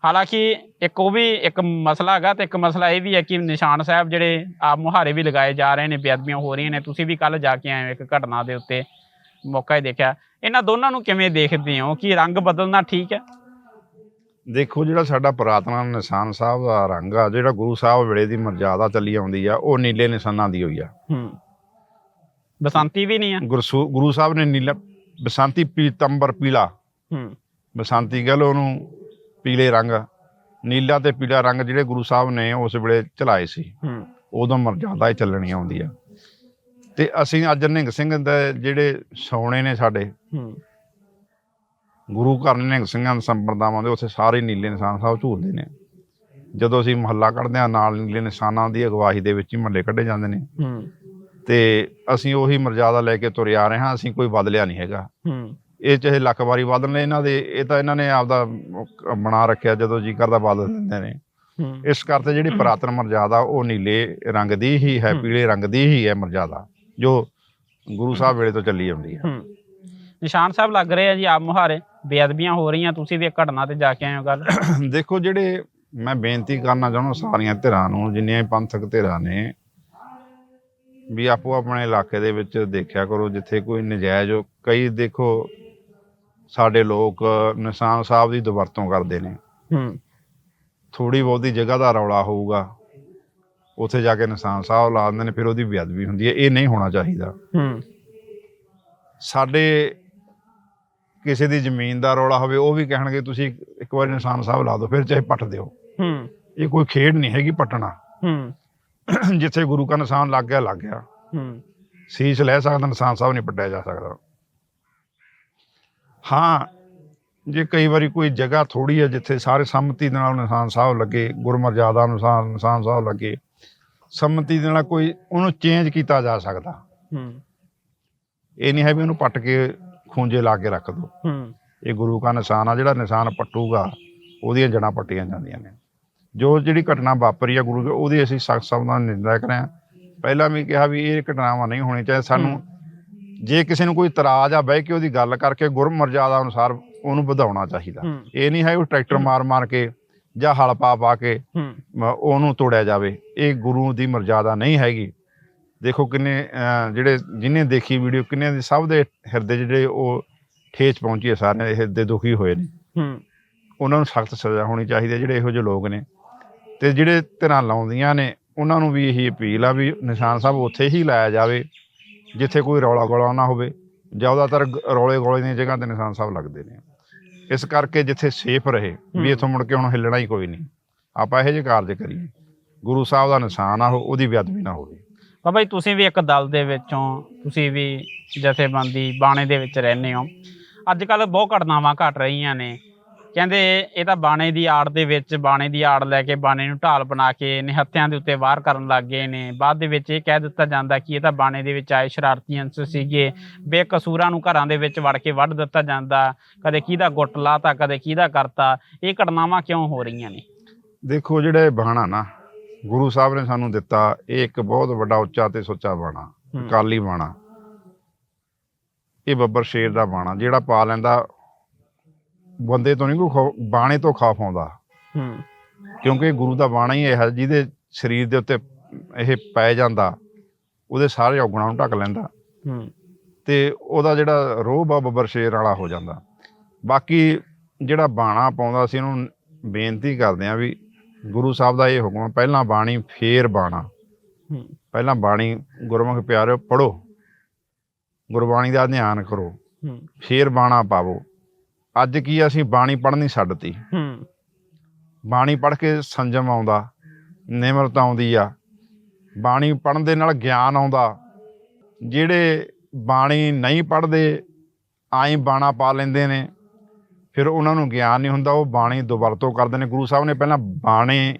ਹਾਲਾਂਕਿ ਇੱਕ ਉਹ ਵੀ ਇੱਕ ਮਸਲਾ ਹੈਗਾ ਤੇ ਇੱਕ ਮਸਲਾ ਇਹ ਵੀ ਹੈ ਕਿ ਨਿਸ਼ਾਨ ਸਾਹਿਬ ਜਿਹੜੇ ਆਪ ਮੁਹਾਰੇ ਵੀ ਲਗਾਏ ਜਾ ਰਹੇ ਨੇ, ਬੇਅਦਬੀਆਂ ਹੋ ਰਹੀਆਂ ਨੇ। ਤੁਸੀਂ ਵੀ ਕੱਲ ਜਾ ਕੇ ਆਏ ਹੋ ਇੱਕ ਘਟਨਾ ਦੇ ਉੱਤੇ ਮੌਕਾ ਹੀ ਦੇਖਿਆ। ਇਹਨਾਂ ਦੋਨਾਂ ਨੂੰ ਕਿਵੇਂ ਦੇਖਦੇ ਹੋ ਕਿ ਰੰਗ ਬਦਲਣਾ ਠੀਕ ਹੈ? ਦੇਖੋ ਜਿਹੜਾ ਸਾਡਾ ਪੁਰਾਤਨ ਨਿਸ਼ਾਨ ਸਾਹਿਬ ਦਾ ਰੰਗ ਆ ਜਿਹੜਾ ਗੁਰੂ ਸਾਹਿਬ ਵੇਲੇ ਦੀ ਮਰਜ਼ਾਦਾ ਚੱਲੀ ਆਉਂਦੀ ਆ ਉਹ ਨੀਲੇ ਨਿਸ਼ਾਨਾਂ ਦੀ ਹੋਈ ਆ। ਹੂੰ। ਬਸੰਤੀ ਵੀ ਨਹੀਂ ਆ? ਗੁਰੂ ਸਾਹਿਬ ਨੇ ਨੀਲਾ ਬਸੰਤੀ ਪੀਤੰਬਰ ਪੀਲਾ। ਹੂੰ। ਬਸੰਤੀ ਕਹ ਲਓ ਉਹਨੂੰ ਪੀਲੇ ਰੰਗ ਨੀਲਾ ਤੇ ਪੀਲਾ ਰੰਗ ਜਿਹੜੇ ਗੁਰੂ ਸਾਹਿਬ ਨੇ ਉਸ ਵੇਲੇ ਚਲਾਏ ਸੀ। ਹੂੰ। ਉਦੋਂ ਮਰਜ਼ਾਦਾ ਹੀ ਚੱਲਣੀ ਆਉਂਦੀ ਆ। ਤੇ ਅਸੀਂ ਅੱਜ ਨਿਹੰਗ ਸਿੰਘ ਦੇ ਜਿਹੜੇ ਸੋਨੇ ਨੇ ਸਾਡੇ ਹੂੰ। ਗੁਰੂ ਘਰ ਨਿਹੰਗ ਸਿੰਘਾਂ ਦੇ ਸੰਪਰਦਾਵਾਂ ਦੇ ਉੱਥੇ ਸਾਰੇ ਨੀਲੇ ਨਿਸ਼ਾਨ ਸਾਹਿਬ ਝੂਲਦੇ ਨੇ। ਜਦੋਂ ਅਸੀਂ ਮਹੱਲਾ ਕੱਢਦੇ ਆ ਨਾਲ ਨੀਲੇ ਨਿਸ਼ਾਨਾਂ ਦੀ ਅਗਵਾਈ ਦੇ ਵਿੱਚ ਹੀ ਮਹੱਲੇ ਕੱਢੇ ਜਾਂਦੇ ਨੇ। ਤੇ ਅਸੀਂ ਉਹੀ ਮਰਜ਼ਾਦਾ ਲੈ ਕੇ ਤੁਰੇ ਆ ਰਹੇ ਹਾਂ ਅਸੀਂ ਕੋਈ ਬਦਲਿਆ ਨਹੀਂ ਹੈਗਾ। ਇਹ ਚਾਹੇ ਲੱਖ ਵਾਰੀ ਬਦਲ ਨੇ ਇਹਨਾਂ ਦੇ ਇਹ ਤਾਂ ਇਹਨਾਂ ਨੇ ਆਪਦਾ ਬਣਾ ਰੱਖਿਆ ਜਦੋਂ ਜੀ ਕਰਦਾ ਬਦਲ ਦਿੰਦੇ ਨੇ। ਇਸ ਕਰਕੇ ਜਿਹੜੀ ਪੁਰਾਤਨ ਮਰਜ਼ਾਦਾ ਉਹ ਨੀਲੇ ਰੰਗ ਦੀ ਹੀ ਹੈ। ਪੀਲੇ ਰੰਗ ਦੀ ਹੀ ਹੈ ਮਰਜ਼ਾਦਾ ਜੋ ਗੁਰੂ ਸਾਹਿਬ ਵੇਲੇ ਤੋਂ ਚੱਲੀ ਆਉਂਦੀ ਹੈ। ਹੂੰ। ਨਿਸ਼ਾਨ ਸਾਹਿਬ ਲੱਗ ਰਹੇ ਆ ਜੀ ਆਪ ਮੁਹਾਰੇ। ਬੇਅਦਬੀਆਂ ਹੋ ਰਹੀਆਂ ਤੁਸੀਂ ਵੀ ਇਹ ਘਟਨਾ ਤੇ ਜਾ ਕੇ ਆਏ ਹੋ ਗੱਲ [COUGHS] ਦੇਖੋ ਜਿਹੜੇ ਮੈਂ ਬੇਨਤੀ ਕਰਨਾ ਚਾਹੁੰਦਾ ਸਾਰੀਆਂ ਧਿਰਾਂ ਨੂੰ ਜਿੰਨੀਆਂ ਵੀ ਪੰਥਕ ਧਿਰਾਂ ਨੇ ਵੀ ਆਪੋ ਆਪਣੇ ਇਲਾਕੇ ਦੇ ਵਿੱਚ ਦੇਖਿਆ ਕਰੋ ਜਿੱਥੇ ਕੋਈ ਨਜਾਇਜ਼ ਕਈ ਦੇਖੋ ਸਾਡੇ ਲੋਕ ਨਿਸ਼ਾਨ ਸਾਹਿਬ ਦੀ ਦੁਵਰਤੋਂ ਕਰਦੇ ਨੇ। ਹੂੰ। ਥੋੜੀ ਬਹੁਤੀ ਜਗ੍ਹਾ ਦਾ ਰੌਲਾ ਹੋਊਗਾ ਉੱਥੇ ਜਾ ਕੇ ਨਿਸ਼ਾਨ ਸਾਹਿਬ ਲਾ ਦਿੰਦੇ ਨੇ ਫਿਰ ਉਹਦੀ ਬੇਅਦਬੀ ਹੁੰਦੀ ਹੈ ਇਹ ਨਹੀਂ ਹੋਣਾ ਚਾਹੀਦਾ। ਹੂੰ। ਸਾਡੇ ਕਿਸੇ ਦੀ ਜ਼ਮੀਨ ਦਾ ਰੌਲਾ ਹੋਵੇ ਉਹ ਵੀ ਕਹਿਣਗੇ ਤੁਸੀਂ ਇੱਕ ਵਾਰੀ ਨਿਸ਼ਾਨ ਸਾਹਿਬ ਲਾ ਦਿਓ ਫਿਰ ਚਾਹੇ ਪੱਟ ਦਿਓ। ਹੂੰ। ਇਹ ਕੋਈ ਖੇਡ ਨਹੀਂ ਹੈਗੀ ਪੱਟਣਾ। ਹੂੰ। [CLEARS THROAT] ਜਿੱਥੇ ਗੁਰੂ ਕਾ ਨਿਸ਼ਾਨ ਲੱਗ ਗਿਆ ਲੱਗ ਗਿਆ। ਹੂੰ। ਸੀਸ ਲੈ ਸਕਦਾ ਨਿਸ਼ਾਨ ਸਾਹਿਬ ਨਹੀਂ ਪੱਟਿਆ ਜਾ ਸਕਦਾ। ਹਾਂ ਜੇ ਕਈ ਵਾਰੀ ਕੋਈ ਜਗ੍ਹਾ ਥੋੜੀ ਹੈ ਜਿੱਥੇ ਸਾਰੇ ਸੰਮਤੀ ਦੇ ਨਾਲ ਨਿਸ਼ਾਨ ਸਾਹਿਬ ਲੱਗੇ ਗੁਰਮਰਜ਼ਾਦਾ ਅਨੁਸਾਰ ਨਿਸ਼ਾਨ ਸਾਹਿਬ ਲੱਗੇ ਸੰਮਤੀ ਦੇ ਨਾਲ ਕੋਈ ਉਹਨੂੰ ਚੇਂਜ ਕੀਤਾ ਜਾ ਸਕਦਾ। ਹੂੰ। ਇਹ ਨਹੀਂ ਹੈ ਵੀ ਉਹਨੂੰ ਪੱਟ ਕੇ ਖੂੰਜੇ ਲਾ ਕੇ ਰੱਖ ਦੋ। ਹੂੰ। ਇਹ ਗੁਰੂ ਕਾ ਨਿਸ਼ਾਨ ਆ ਜਿਹੜਾ ਨਿਸ਼ਾਨ ਪੱਟੂਗਾ ਉਹਦੀਆਂ ਜੜ੍ਹਾਂ ਪੱਟੀਆਂ ਜਾਂਦੀਆਂ ਨੇ। ਜੋ ਜਿਹੜੀ ਘਟਨਾ ਵਾਪਰੀ ਆ ਗੁਰੂ ਦੇ ਉਹਦੀ ਅਸੀਂ ਸਖਤ ਸ਼ਬਦਾਂ ਨਾਲ ਨਿੰਦਾ ਕਰ ਰਹੇ ਹਾਂ। ਪਹਿਲਾਂ ਵੀ ਕਿਹਾ ਵੀ ਇਹ ਘਟਨਾਵਾਂ ਨਹੀਂ ਹੋਣੀ ਚਾਹੀਦੀ ਸਾਨੂੰ ਜੇ ਕਿਸੇ ਨੂੰ ਕੋਈ ਇਤਰਾਜ਼ ਆ ਬਹਿ ਕੇ ਉਹਦੀ ਗੱਲ ਕਰਕੇ ਗੁਰਮਰਜ਼ਾਦਾ ਅਨੁਸਾਰ ਉਹਨੂੰ ਵਧਾਉਣਾ ਚਾਹੀਦਾ। ਇਹ ਨਹੀਂ ਹੈ ਉਹ ਟਰੈਕਟਰ ਮਾਰ ਮਾਰ ਕੇ ਜਾਂ ਹਲ ਪਾ ਪਾ ਕੇ ਉਹਨੂੰ ਤੋੜਿਆ ਜਾਵੇ। ਇਹ ਗੁਰੂ ਦੀ ਮਰਜ਼ਾਦਾ ਨਹੀਂ ਹੈਗੀ। ਦੇਖੋ ਕਿੰਨੇ ਜਿਹੜੇ ਜਿਨੇ ਦੇਖੀ ਵੀਡੀਓ ਕਿੰਨੇ ਦੇ ਸਭ ਦੇ ਹਿਰਦੇ ਜਿਹੜੇ ਉਹ ਠੇਸ ਪਹੁੰਚੀ ਹੈ ਸਾਰਿਆਂ ਦੇ ਹਿਰਦੇ ਦੁਖੀ ਹੋਏ ਨੇ। ਹੂੰ। ਉਹਨਾਂ ਨੂੰ ਸਖਤ ਸਜ਼ਾ ਹੋਣੀ ਚਾਹੀਦੀ ਹੈ ਜਿਹੜੇ ਇਹੋ ਜਿਹੇ ਲੋਕ ਨੇ। ਤੇ ਜਿਹੜੇ ਧਿਰਾਂ ਲਾਉਂਦੀਆਂ ਨੇ ਉਹਨਾਂ ਨੂੰ ਵੀ ਇਹੀ ਅਪੀਲ ਆ ਵੀ ਨਿਸ਼ਾਨ ਸਾਹਿਬ ਉੱਥੇ ਹੀ ਲਾਇਆ ਜਾਵੇ ਜਿੱਥੇ ਕੋਈ ਰੌਲਾ ਗੋਲਾ ਨਾ ਹੋਵੇ। ਜ਼ਿਆਦਾਤਰ ਰੌਲੇ ਗੋਲੇ ਦੀਆਂ ਜਗ੍ਹਾ ਤੇ ਨਿਸ਼ਾਨ ਸਾਹਿਬ ਲੱਗਦੇ ਨੇ। ਇਸ ਕਰਕੇ ਜਿੱਥੇ ਸੇਫ ਰਹੇ ਵੀ ਇੱਥੋਂ ਮੁੜ ਕੇ ਹੁਣ ਹਿੱਲਣਾ ਹੀ ਕੋਈ ਨਹੀਂ। ਆਪਾਂ ਇਹੋ ਜਿਹੇ ਕਾਰਜ ਕਰੀਏ। ਗੁਰੂ ਸਾਹਿਬ ਦਾ ਨਿਸ਼ਾਨ ਆ ਉਹ ਉਹਦੀ ਬੇਅਦਬੀ ਨਾ ਹੋਵੇ। ਬਾਬਾ ਜੀ, ਤੁਸੀਂ ਵੀ ਇੱਕ ਦਲ ਦੇ ਵਿੱਚੋਂ ਤੁਸੀਂ ਵੀ ਜਥੇਬੰਦੀ ਬਾਣੇ ਦੇ ਵਿੱਚ ਰਹਿੰਦੇ ਹੋ। ਅੱਜ ਕੱਲ ਬਹੁਤ ਘਟਨਾਵਾਂ ਘਟ ਰਹੀਆਂ ਨੇ। ਕਹਿੰਦੇ ਇਹ ਤਾਂ ਬਾਣੇ ਦੀ ਆੜ ਦੇ ਵਿੱਚ, ਬਾਣੇ ਦੀ ਆੜ ਲੈ ਕੇ, ਬਾਣੇ ਨੂੰ ਢਾਲ ਬਣਾ ਕੇ ਨਿਹੱਤਿਆਂ ਦੇ ਉੱਤੇ ਵਾਰ ਕਰਨ ਲੱਗ ਗਏ ਨੇ। ਬਾਅਦ ਦੇ ਵਿੱਚ ਇਹ ਕਹਿ ਦਿੱਤਾ ਜਾਂਦਾ ਕਿ ਇਹ ਤਾਂ ਬਾਣੇ ਦੇ ਵਿੱਚ ਆਏ ਸ਼ਰਾਰਤੀ ਅੰਸ਼ ਸੀਗੇ। ਬੇਕਸੂਰਾਂ ਨੂੰ ਘਰਾਂ ਦੇ ਵਿੱਚ ਵੜ ਕੇ ਵੱਢ ਦਿੱਤਾ ਜਾਂਦਾ। ਕਦੇ ਕਿਹਦਾ ਗੁੱਟ ਲਾਤਾ, ਕਦੇ ਕਿਹਦਾ ਕਰਤਾ। ਇਹ ਘਟਨਾਵਾਂ ਕਿਉਂ ਹੋ ਰਹੀਆਂ ਨੇ? ਦੇਖੋ, ਜਿਹੜੇ ਬਾਣਾ ਨਾ ਗੁਰੂ ਸਾਹਿਬ ਨੇ ਸਾਨੂੰ ਦਿੱਤਾ ਇਹ ਇੱਕ ਬਹੁਤ ਵੱਡਾ ਉੱਚਾ ਤੇ ਸੁੱਚਾ ਬਾਣਾ ਹੂੰ। ਅਕਾਲੀ ਬਾਣਾ। ਇਹ ਬੱਬਰ ਸ਼ੇਰ ਦਾ ਬਾਣਾ ਜਿਹੜਾ ਪਾ ਲੈਂਦਾ ਬੰਦੇ ਤੋਂ ਨਹੀਂ ਕੋਈ ਬਾਣੇ ਤੋਂ ਖੌਫ ਆਉਂਦਾ। ਹੂੰ। ਕਿਉਂਕਿ ਗੁਰੂ ਦਾ ਬਾਣਾ ਹੀ ਇਹ ਹੈ ਜਿਹਦੇ ਸਰੀਰ ਦੇ ਉੱਤੇ ਇਹ ਪੈ ਜਾਂਦਾ ਉਹਦੇ ਸਾਰੇ ਔਗਣਾਂ ਨੂੰ ਢੱਕ ਲੈਂਦਾ। ਹੂੰ। ਤੇ ਉਹਦਾ ਜਿਹੜਾ ਰੋਹ ਆ ਬੱਬਰ ਸ਼ੇਰ ਵਾਲਾ ਹੋ ਜਾਂਦਾ। ਬਾਕੀ ਜਿਹੜਾ ਬਾਣਾ ਪਾਉਂਦਾ ਸੀ ਉਹਨੂੰ ਬੇਨਤੀ ਕਰਦੇ ਆ ਵੀ ਗੁਰੂ ਸਾਹਿਬ ਦਾ ਇਹ ਹੁਕਮ ਪਹਿਲਾਂ ਬਾਣੀ ਫੇਰ ਬਾਣਾ। ਪਹਿਲਾਂ ਬਾਣੀ ਗੁਰਮੁਖ ਪਿਆਰਿਓ ਪੜੋ ਗੁਰਬਾਣੀ ਦਾ ਅਧਿਐਨ ਕਰੋ। ਫੇਰ ਬਾਣਾ ਪਾਵੋ। ਅੱਜ ਕੀ ਅਸੀਂ ਬਾਣੀ ਪੜ੍ਹਨੀ ਛੱਡਤੀ। ਬਾਣੀ ਪੜ੍ਹ ਕੇ ਸੰਜਮ ਆਉਂਦਾ ਨਿਮਰਤਾ ਆਉਂਦੀ ਆ। ਬਾਣੀ ਪੜ੍ਹਨ ਦੇ ਨਾਲ ਗਿਆਨ ਆਉਂਦਾ। ਜਿਹੜੇ ਬਾਣੀ ਨਹੀਂ ਪੜ੍ਹਦੇ ਆਈ ਬਾਣਾ ਪਾ ਲੈਂਦੇ ਨੇ। ਫਿਰ ਉਹਨਾਂ ਨੂੰ ਗਿਆਨ ਨਹੀਂ ਹੁੰਦਾ ਉਹ ਬਾਣੀ ਦੁਵਰਤੋਂ ਕਰਦੇ ਨੇ। ਗੁਰੂ ਸਾਹਿਬ ਨੇ ਪਹਿਲਾਂ ਬਾਣੇ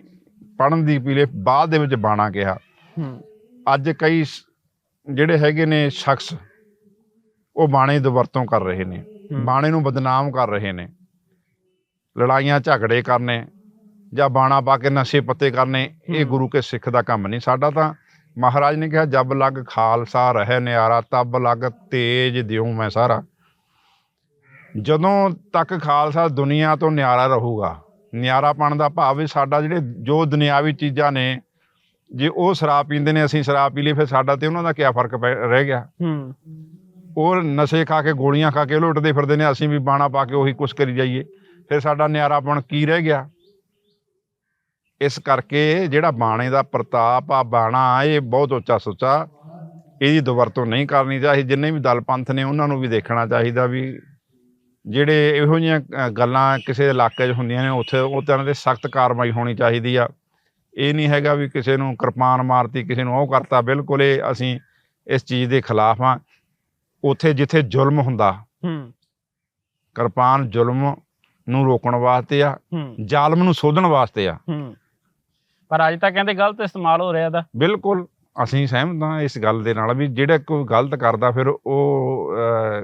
ਪੜ੍ਹਨ ਦੀ ਪੀਲੇ ਬਾਅਦ ਦੇ ਵਿੱਚ ਬਾਣਾ ਕਿਹਾ। ਅੱਜ ਕਈ ਜਿਹੜੇ ਹੈਗੇ ਨੇ ਸ਼ਖਸ ਉਹ ਬਾਣੇ ਦੀ ਵਰਤੋਂ ਕਰ ਰਹੇ ਨੇ। ਬਾਣੇ ਨੂੰ ਬਦਨਾਮ ਕਰ ਰਹੇ ਨੇ। ਲੜਾਈਆਂ ਝਗੜੇ ਕਰਨੇ ਜਾਂ ਬਾਣਾ ਪਾ ਕੇ ਨਸ਼ੇ ਪੱਤੇ ਕਰਨੇ ਇਹ। ਗੁਰੂ ਕੇ ਸਿੱਖ ਦਾ ਕੰਮ ਨਹੀਂ। ਸਾਡਾ ਤਾਂ ਮਹਾਰਾਜ ਨੇ ਕਿਹਾ ਜਬ ਲਗ ਖਾਲਸਾ ਰਹਿ ਨਿਆਰਾ ਤਬ ਲਗ ਤੇਜ ਦਿਉ ਮੈਂ ਸਾਰਾ। ਜਦੋਂ ਤੱਕ ਖਾਲਸਾ ਦੁਨੀਆ ਤੋਂ ਨਿਆਰਾ ਰਹੂਗਾ ਨਿਆਰਾਪਣ ਦਾ ਭਾਵ ਵੀ ਸਾਡਾ ਜਿਹੜੇ ਜੋ ਦੁਨਿਆਵੀ ਚੀਜ਼ਾਂ ਨੇ ਜੇ ਉਹ ਸ਼ਰਾਬ ਪੀਂਦੇ ਨੇ ਅਸੀਂ ਸ਼ਰਾਬ ਪੀ ਲਈ ਫਿਰ ਸਾਡਾ ਤੇ ਉਹਨਾਂ ਦਾ ਕੀ ਫ਼ਰਕ ਰਹਿ ਗਿਆ? ਹੂੰ। ਉਹ ਨਸ਼ੇ ਖਾ ਕੇ ਗੋਲੀਆਂ ਖਾ ਕੇ ਲੁੱਟਦੇ ਫਿਰਦੇ ਨੇ ਅਸੀਂ ਵੀ ਬਾਣਾ ਪਾ ਕੇ ਉਹੀ ਕੁਛ ਕਰੀ ਜਾਈਏ। ਫਿਰ ਸਾਡਾ ਨਿਆਰਾਪਣ ਕੀ ਰਹਿ ਗਿਆ? ਇਸ ਕਰਕੇ ਜਿਹੜਾ ਬਾਣੇ ਦਾ ਪ੍ਰਤਾਪ ਆ ਬਾਣਾ ਇਹ ਬਹੁਤ ਉੱਚਾ ਸੁੱਚਾ ਇਹਦੀ ਦੁਵਰਤੋਂ ਨਹੀਂ ਕਰਨੀ ਚਾਹੀਦੀ। ਜਿੰਨੇ ਵੀ ਦਲ ਪੰਥ ਨੇ ਉਹਨਾਂ ਨੂੰ ਵੀ ਦੇਖਣਾ ਚਾਹੀਦਾ ਵੀ ਜਿਹੜੇ ਇਹੋ ਜਿਹੀਆਂ ਗੱਲਾਂ ਕਿਸੇ ਇਲਾਕੇ 'ਚ ਹੁੰਦੀਆਂ ਨੇ ਉੱਥੇ ਉਹ ਤਰ੍ਹਾਂ ਦੇ ਸਖਤ ਕਾਰਵਾਈ ਹੋਣੀ ਚਾਹੀਦੀ ਆ। ਇਹ ਨਹੀਂ ਹੈਗਾ ਵੀ ਕਿਸੇ ਨੂੰ ਕਿਰਪਾਨ ਮਾਰਤੀ ਕਿਸੇ ਨੂੰ ਉਹ ਕਰਤਾ। ਬਿਲਕੁਲ ਇਹ ਅਸੀਂ ਇਸ ਚੀਜ਼ ਦੇ ਖਿਲਾਫ ਆ। ਉੱਥੇ ਜਿੱਥੇ ਜ਼ੁਲਮ ਹੁੰਦਾ ਹੂੰ। ਕਿਰਪਾਨ ਜ਼ੁਲਮ ਨੂੰ ਰੋਕਣ ਵਾਸਤੇ ਆ ਹੂੰ। ਜ਼ਾਲਮ ਨੂੰ ਸੋਧਣ ਵਾਸਤੇ ਆ। ਹੂੰ। ਪਰ ਅੱਜ ਤਾਂ ਕਹਿੰਦੇ ਗਲਤ ਇਸਤੇਮਾਲ ਹੋ ਰਿਹਾ ਦਾ ਬਿਲਕੁਲ ਅਸੀਂ ਸਹਿਮਤ ਹਾਂ ਇਸ ਗੱਲ ਦੇ ਨਾਲ ਵੀ ਜਿਹੜਾ ਕੋਈ ਗਲਤ ਕਰਦਾ ਫਿਰ ਉਹ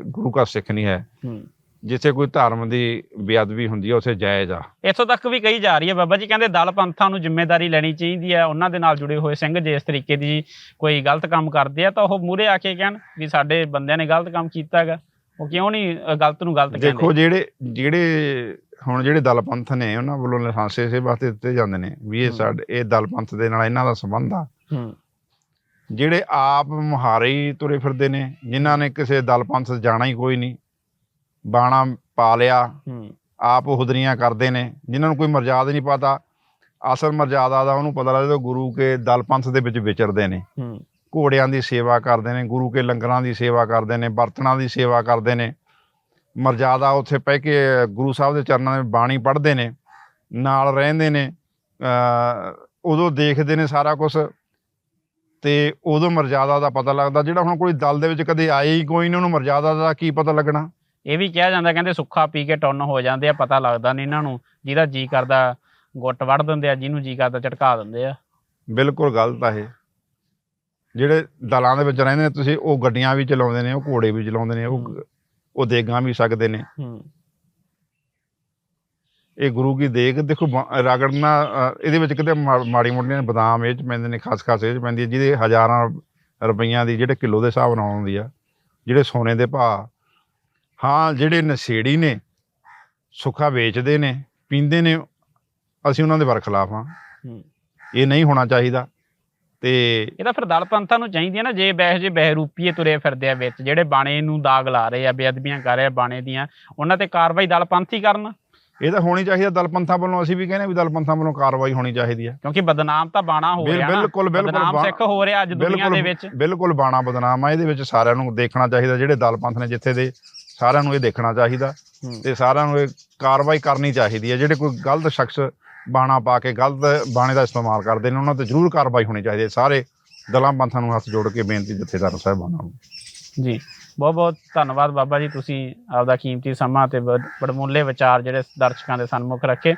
ਗੁਰੂ ਕਾ ਸਿੱਖ ਨਹੀਂ ਹੈ। ਹੂੰ। ਜਿੱਥੇ ਕੋਈ ਧਰਮ ਦੀ ਬੇਅਦਬੀ ਹੁੰਦੀ ਹੈ ਉਥੇ ਜਾਇਜ਼ ਆ। ਇੱਥੋਂ ਤੱਕ ਵੀ ਕਹੀ ਜਾ ਰਹੀ ਹੈ ਬਾਬਾ ਜੀ ਕਹਿੰਦੇ ਦਲ ਪੰਥਾਂ ਨੂੰ ਜ਼ਿੰਮੇਵਾਰੀ ਲੈਣੀ ਚਾਹੀਦੀ ਹੈ ਉਹਨਾਂ ਦੇ ਨਾਲ ਜੁੜੇ ਹੋਏ ਸਿੰਘ ਜੇ ਇਸ ਤਰੀਕੇ ਦੀ ਕੋਈ ਗਲਤ ਕੰਮ ਕਰਦੇ ਆ ਤਾਂ ਉਹ ਮੂਹਰੇ ਆ ਕੇ ਕਹਿਣ ਵੀ ਸਾਡੇ ਬੰਦਿਆਂ ਨੇ ਗਲਤ ਕੰਮ ਕੀਤਾ ਹੈਗਾ। ਉਹ ਕਿਉਂ ਨਹੀਂ ਗਲਤ ਨੂੰ ਗਲਤ ਦੇਖੋ ਕਹਿੰਦੇ ਜਿਹੜੇ ਜਿਹੜੇ ਹੁਣ ਜਿਹੜੇ ਦਲ ਪੰਥ ਨੇ ਉਹਨਾਂ ਵੱਲੋਂ ਲਾਇਸੈਂਸ ਇਸੇ ਵਾਸਤੇ ਦਿੱਤੇ ਜਾਂਦੇ ਨੇ ਵੀ ਇਹ। ਸਾਡੇ ਇਹ ਦਲ ਪੰਥ ਦੇ ਨਾਲ ਇਹਨਾਂ ਦਾ ਸੰਬੰਧ ਆ। ਜਿਹੜੇ ਆਪ ਮੁਹਾਰੇ ਤੁਰੇ ਫਿਰਦੇ ਨੇ ਜਿਨ੍ਹਾਂ ਨੇ ਕਿਸੇ ਦਲ ਪੰਥ ਜਾਣਾ ਹੀ ਕੋਈ ਨਹੀਂ ਬਾਣਾ ਪਾ ਲਿਆ। ਆਪ ਹੁਦਰੀਆਂ ਕਰਦੇ ਨੇ ਜਿਨ੍ਹਾਂ ਨੂੰ ਕੋਈ ਮਰਜ਼ਾਦਾ ਨਹੀਂ ਪਤਾ। ਅਸਲ ਮਰਜ਼ਾਦਾ ਦਾ ਉਹਨੂੰ ਪਤਾ ਲੱਗਦਾ ਗੁਰੂ ਕੇ ਦਲ ਪੰਥ ਦੇ ਵਿੱਚ ਵਿਚਰਦੇ ਨੇ। ਘੋੜਿਆਂ ਦੀ ਸੇਵਾ ਕਰਦੇ ਨੇ ਗੁਰੂ ਕੇ ਲੰਗਰਾਂ ਦੀ ਸੇਵਾ ਕਰਦੇ ਨੇ ਬਰਤਨਾਂ ਦੀ ਸੇਵਾ ਕਰਦੇ ਨੇ। ਮਰਜ਼ਾਦਾ ਉੱਥੇ ਪੈ ਕੇ ਗੁਰੂ ਸਾਹਿਬ ਦੇ ਚਰਨਾਂ ਦੇ ਬਾਣੀ ਪੜ੍ਹਦੇ ਨੇ ਨਾਲ ਰਹਿੰਦੇ ਨੇ ਉਦੋਂ ਦੇਖਦੇ ਨੇ ਸਾਰਾ ਕੁਝ ਤੇ ਉਦੋਂ ਮਰਜ਼ਾਦਾ ਦਾ ਪਤਾ ਲੱਗਦਾ ਜਿਹੜਾ ਹੁਣ ਕੋਈ ਦਲ ਦੇ ਵਿੱਚ ਕਦੇ ਆਏ ਹੀ ਕੋਈ ਨਹੀਂ ਉਹਨੂੰ ਮਰਜ਼ਾਦਾ ਦਾ ਕੀ ਪਤਾ ਲੱਗਣਾ? ਇਹ ਵੀ ਕਿਹਾ ਜਾਂਦਾ ਕਹਿੰਦੇ ਸੁੱਖਾ ਪੀ ਕੇ ਟੁੰਨ ਹੋ ਜਾਂਦੇ ਆ ਪਤਾ ਲੱਗਦਾ ਨਹੀਂ ਇਹਨਾਂ ਨੂੰ ਜਿਹਦਾ ਜੀ ਕਰਦਾ ਗੁੱਟ ਵੜ ਦਿੰਦੇ ਆ ਜਿਹਨੂੰ ਜੀ ਕਰਦਾ ਝਟਕਾ ਦਿੰਦੇ ਆ। ਬਿਲਕੁਲ ਗਲਤ ਆ ਇਹ। ਜਿਹੜੇ ਦਲਾਂ ਦੇ ਵਿੱਚ ਰਹਿੰਦੇ ਨੇ ਤੁਸੀਂ ਉਹ ਗੱਡੀਆਂ ਵੀ ਚਲਾਉਂਦੇ ਨੇ ਉਹ ਘੋੜੇ ਵੀ ਚਲਾਉਂਦੇ ਨੇ ਉਹ ਉਹ ਦੇਗਾਂ ਵੀ ਸਕਦੇ ਨੇ। ਹੂੰ। ਇਹ ਗੁਰੂ ਕੀ ਦੇਖੋ ਬ- ਰਗੜਨਾ ਇਹਦੇ ਵਿੱਚ ਕਿਤੇ ਮਾੜੀ ਮੋਟੀਆਂ ਬਦਾਮ ਇਹ ਚ ਪੈਂਦੇ ਨੇ ਖਸ ਖਸ ਇਹ ਚ ਪੈਂਦੀ ਜਿਹਦੇ ਹਜ਼ਾਰਾਂ ਰੁਪਈਆਂ ਦੀ ਜਿਹੜੇ ਕਿਲੋ ਦੇ ਹਿਸਾਬ ਨਾਲ ਆਉਂਦੀ ਆ ਜਿਹੜੇ ਸੋਨੇ ਦੇ ਭਾਅ ਹਾਂ ਜਿਹੜੇ ਨਸ਼ੇੜੀ ਨੇ ਸੁੱਖਾ ਵੇਚਦੇ ਨੇ ਪੀਂਦੇ ਨੇ ਅਸੀਂ ਉਹਨਾਂ ਦੇ ਵਰਖਲਾਫ ਹਾਂ। ਇਹ ਨਹੀਂ ਹੋਣਾ ਚਾਹੀਦਾ ਤੇ ਇਹ ਤਾਂ ਫਿਰ ਦਲ ਪੰਥਾਂ ਨੂੰ ਚਾਹੀਦੀ ਹੈ ਨਾ ਜੇ ਬਹਿ ਜੇ ਬਹਿਰੂਪੀਏ ਤੁਰੇ ਫਿਰਦੇ ਆ ਵਿੱਚ ਜਿਹੜੇ ਬਾਣੇ ਨੂੰ ਦਾਗ ਲਾ ਰਹੇ ਆ ਬੇਅਦਬੀਆਂ ਕਰ ਰਹੇ ਆ ਬਾਣੇ ਦੀਆਂ ਉਹਨਾਂ ਤੇ ਕਾਰਵਾਈ ਦਲ ਪੰਥ ਕਰਨ। ਇਹ ਤਾਂ ਹੋਣੀ ਚਾਹੀਦੀ ਹੈ ਦਲ ਪੰਥਾਂ ਵੱਲੋਂ ਅਸੀਂ ਵੀ ਕਹਿੰਦੇ ਵੀ ਦਲ ਪੰਥਾਂ ਵੱਲੋਂ ਕਾਰਵਾਈ ਹੋਣੀ ਚਾਹੀਦੀ ਹੈ ਕਿਉਂਕਿ ਬਦਨਾਮ ਤਾਂ ਬਾਣਾ ਹੋ ਰਿਹਾ ਬਿਲਕੁਲ ਬਿਲਕੁਲ ਬਦਨਾਮ ਸਿੱਖ ਹੋ ਰਿਹਾ ਅੱਜ ਦੁਨੀਆ ਦੇ ਵਿੱਚ। ਬਿਲਕੁਲ ਬਾਣਾ ਬਦਨਾਮ ਆ ਇਹਦੇ ਵਿੱਚ ਸਾਰਿਆਂ ਨੂੰ ਦੇਖਣਾ ਚਾਹੀਦਾ ਜਿਹੜੇ ਦਲ ਪੰਥ ਨੇ ਜਿੱਥੇ ਦੇ ਸਾਰਿਆਂ ਨੂੰ ਇਹ ਦੇਖਣਾ ਚਾਹੀਦਾ। ਤੇ ਸਾਰਿਆਂ ਨੂੰ ਇਹ ਕਾਰਵਾਈ ਕਰਨੀ ਚਾਹੀਦੀ ਹੈ। ਜਿਹੜੇ ਕੋਈ ਗਲਤ ਸ਼ਖਸ ਬਾਣਾ ਪਾ ਕੇ ਗਲਤ ਬਾਣੇ ਦਾ ਇਸਤੇਮਾਲ ਕਰਦੇ ਨੇ ਉਹਨਾਂ ਤੇ ਜ਼ਰੂਰ ਕਾਰਵਾਈ ਹੋਣੀ ਚਾਹੀਦੀ ਹੈ। ਸਾਰੇ ਦਲਾਂ ਪੰਥਾਂ ਨੂੰ ਹੱਥ ਜੋੜ ਕੇ ਬੇਨਤੀ ਜਥੇਦਾਰ ਸਾਹਿਬਾਨਾਂ ਨੂੰ। ਜੀ ਬਹੁਤ ਬਹੁਤ ਧੰਨਵਾਦ ਬਾਬਾ ਜੀ। ਤੁਸੀਂ ਆਪਦਾ ਕੀਮਤੀ ਸਮਾਂ ਤੇ ਵਡਮੁੱਲੇ ਵਿਚਾਰ ਜਿਹੜੇ ਦਰਸ਼ਕਾਂ ਦੇ ਸਨਮੁਖ ਰੱਖੇ।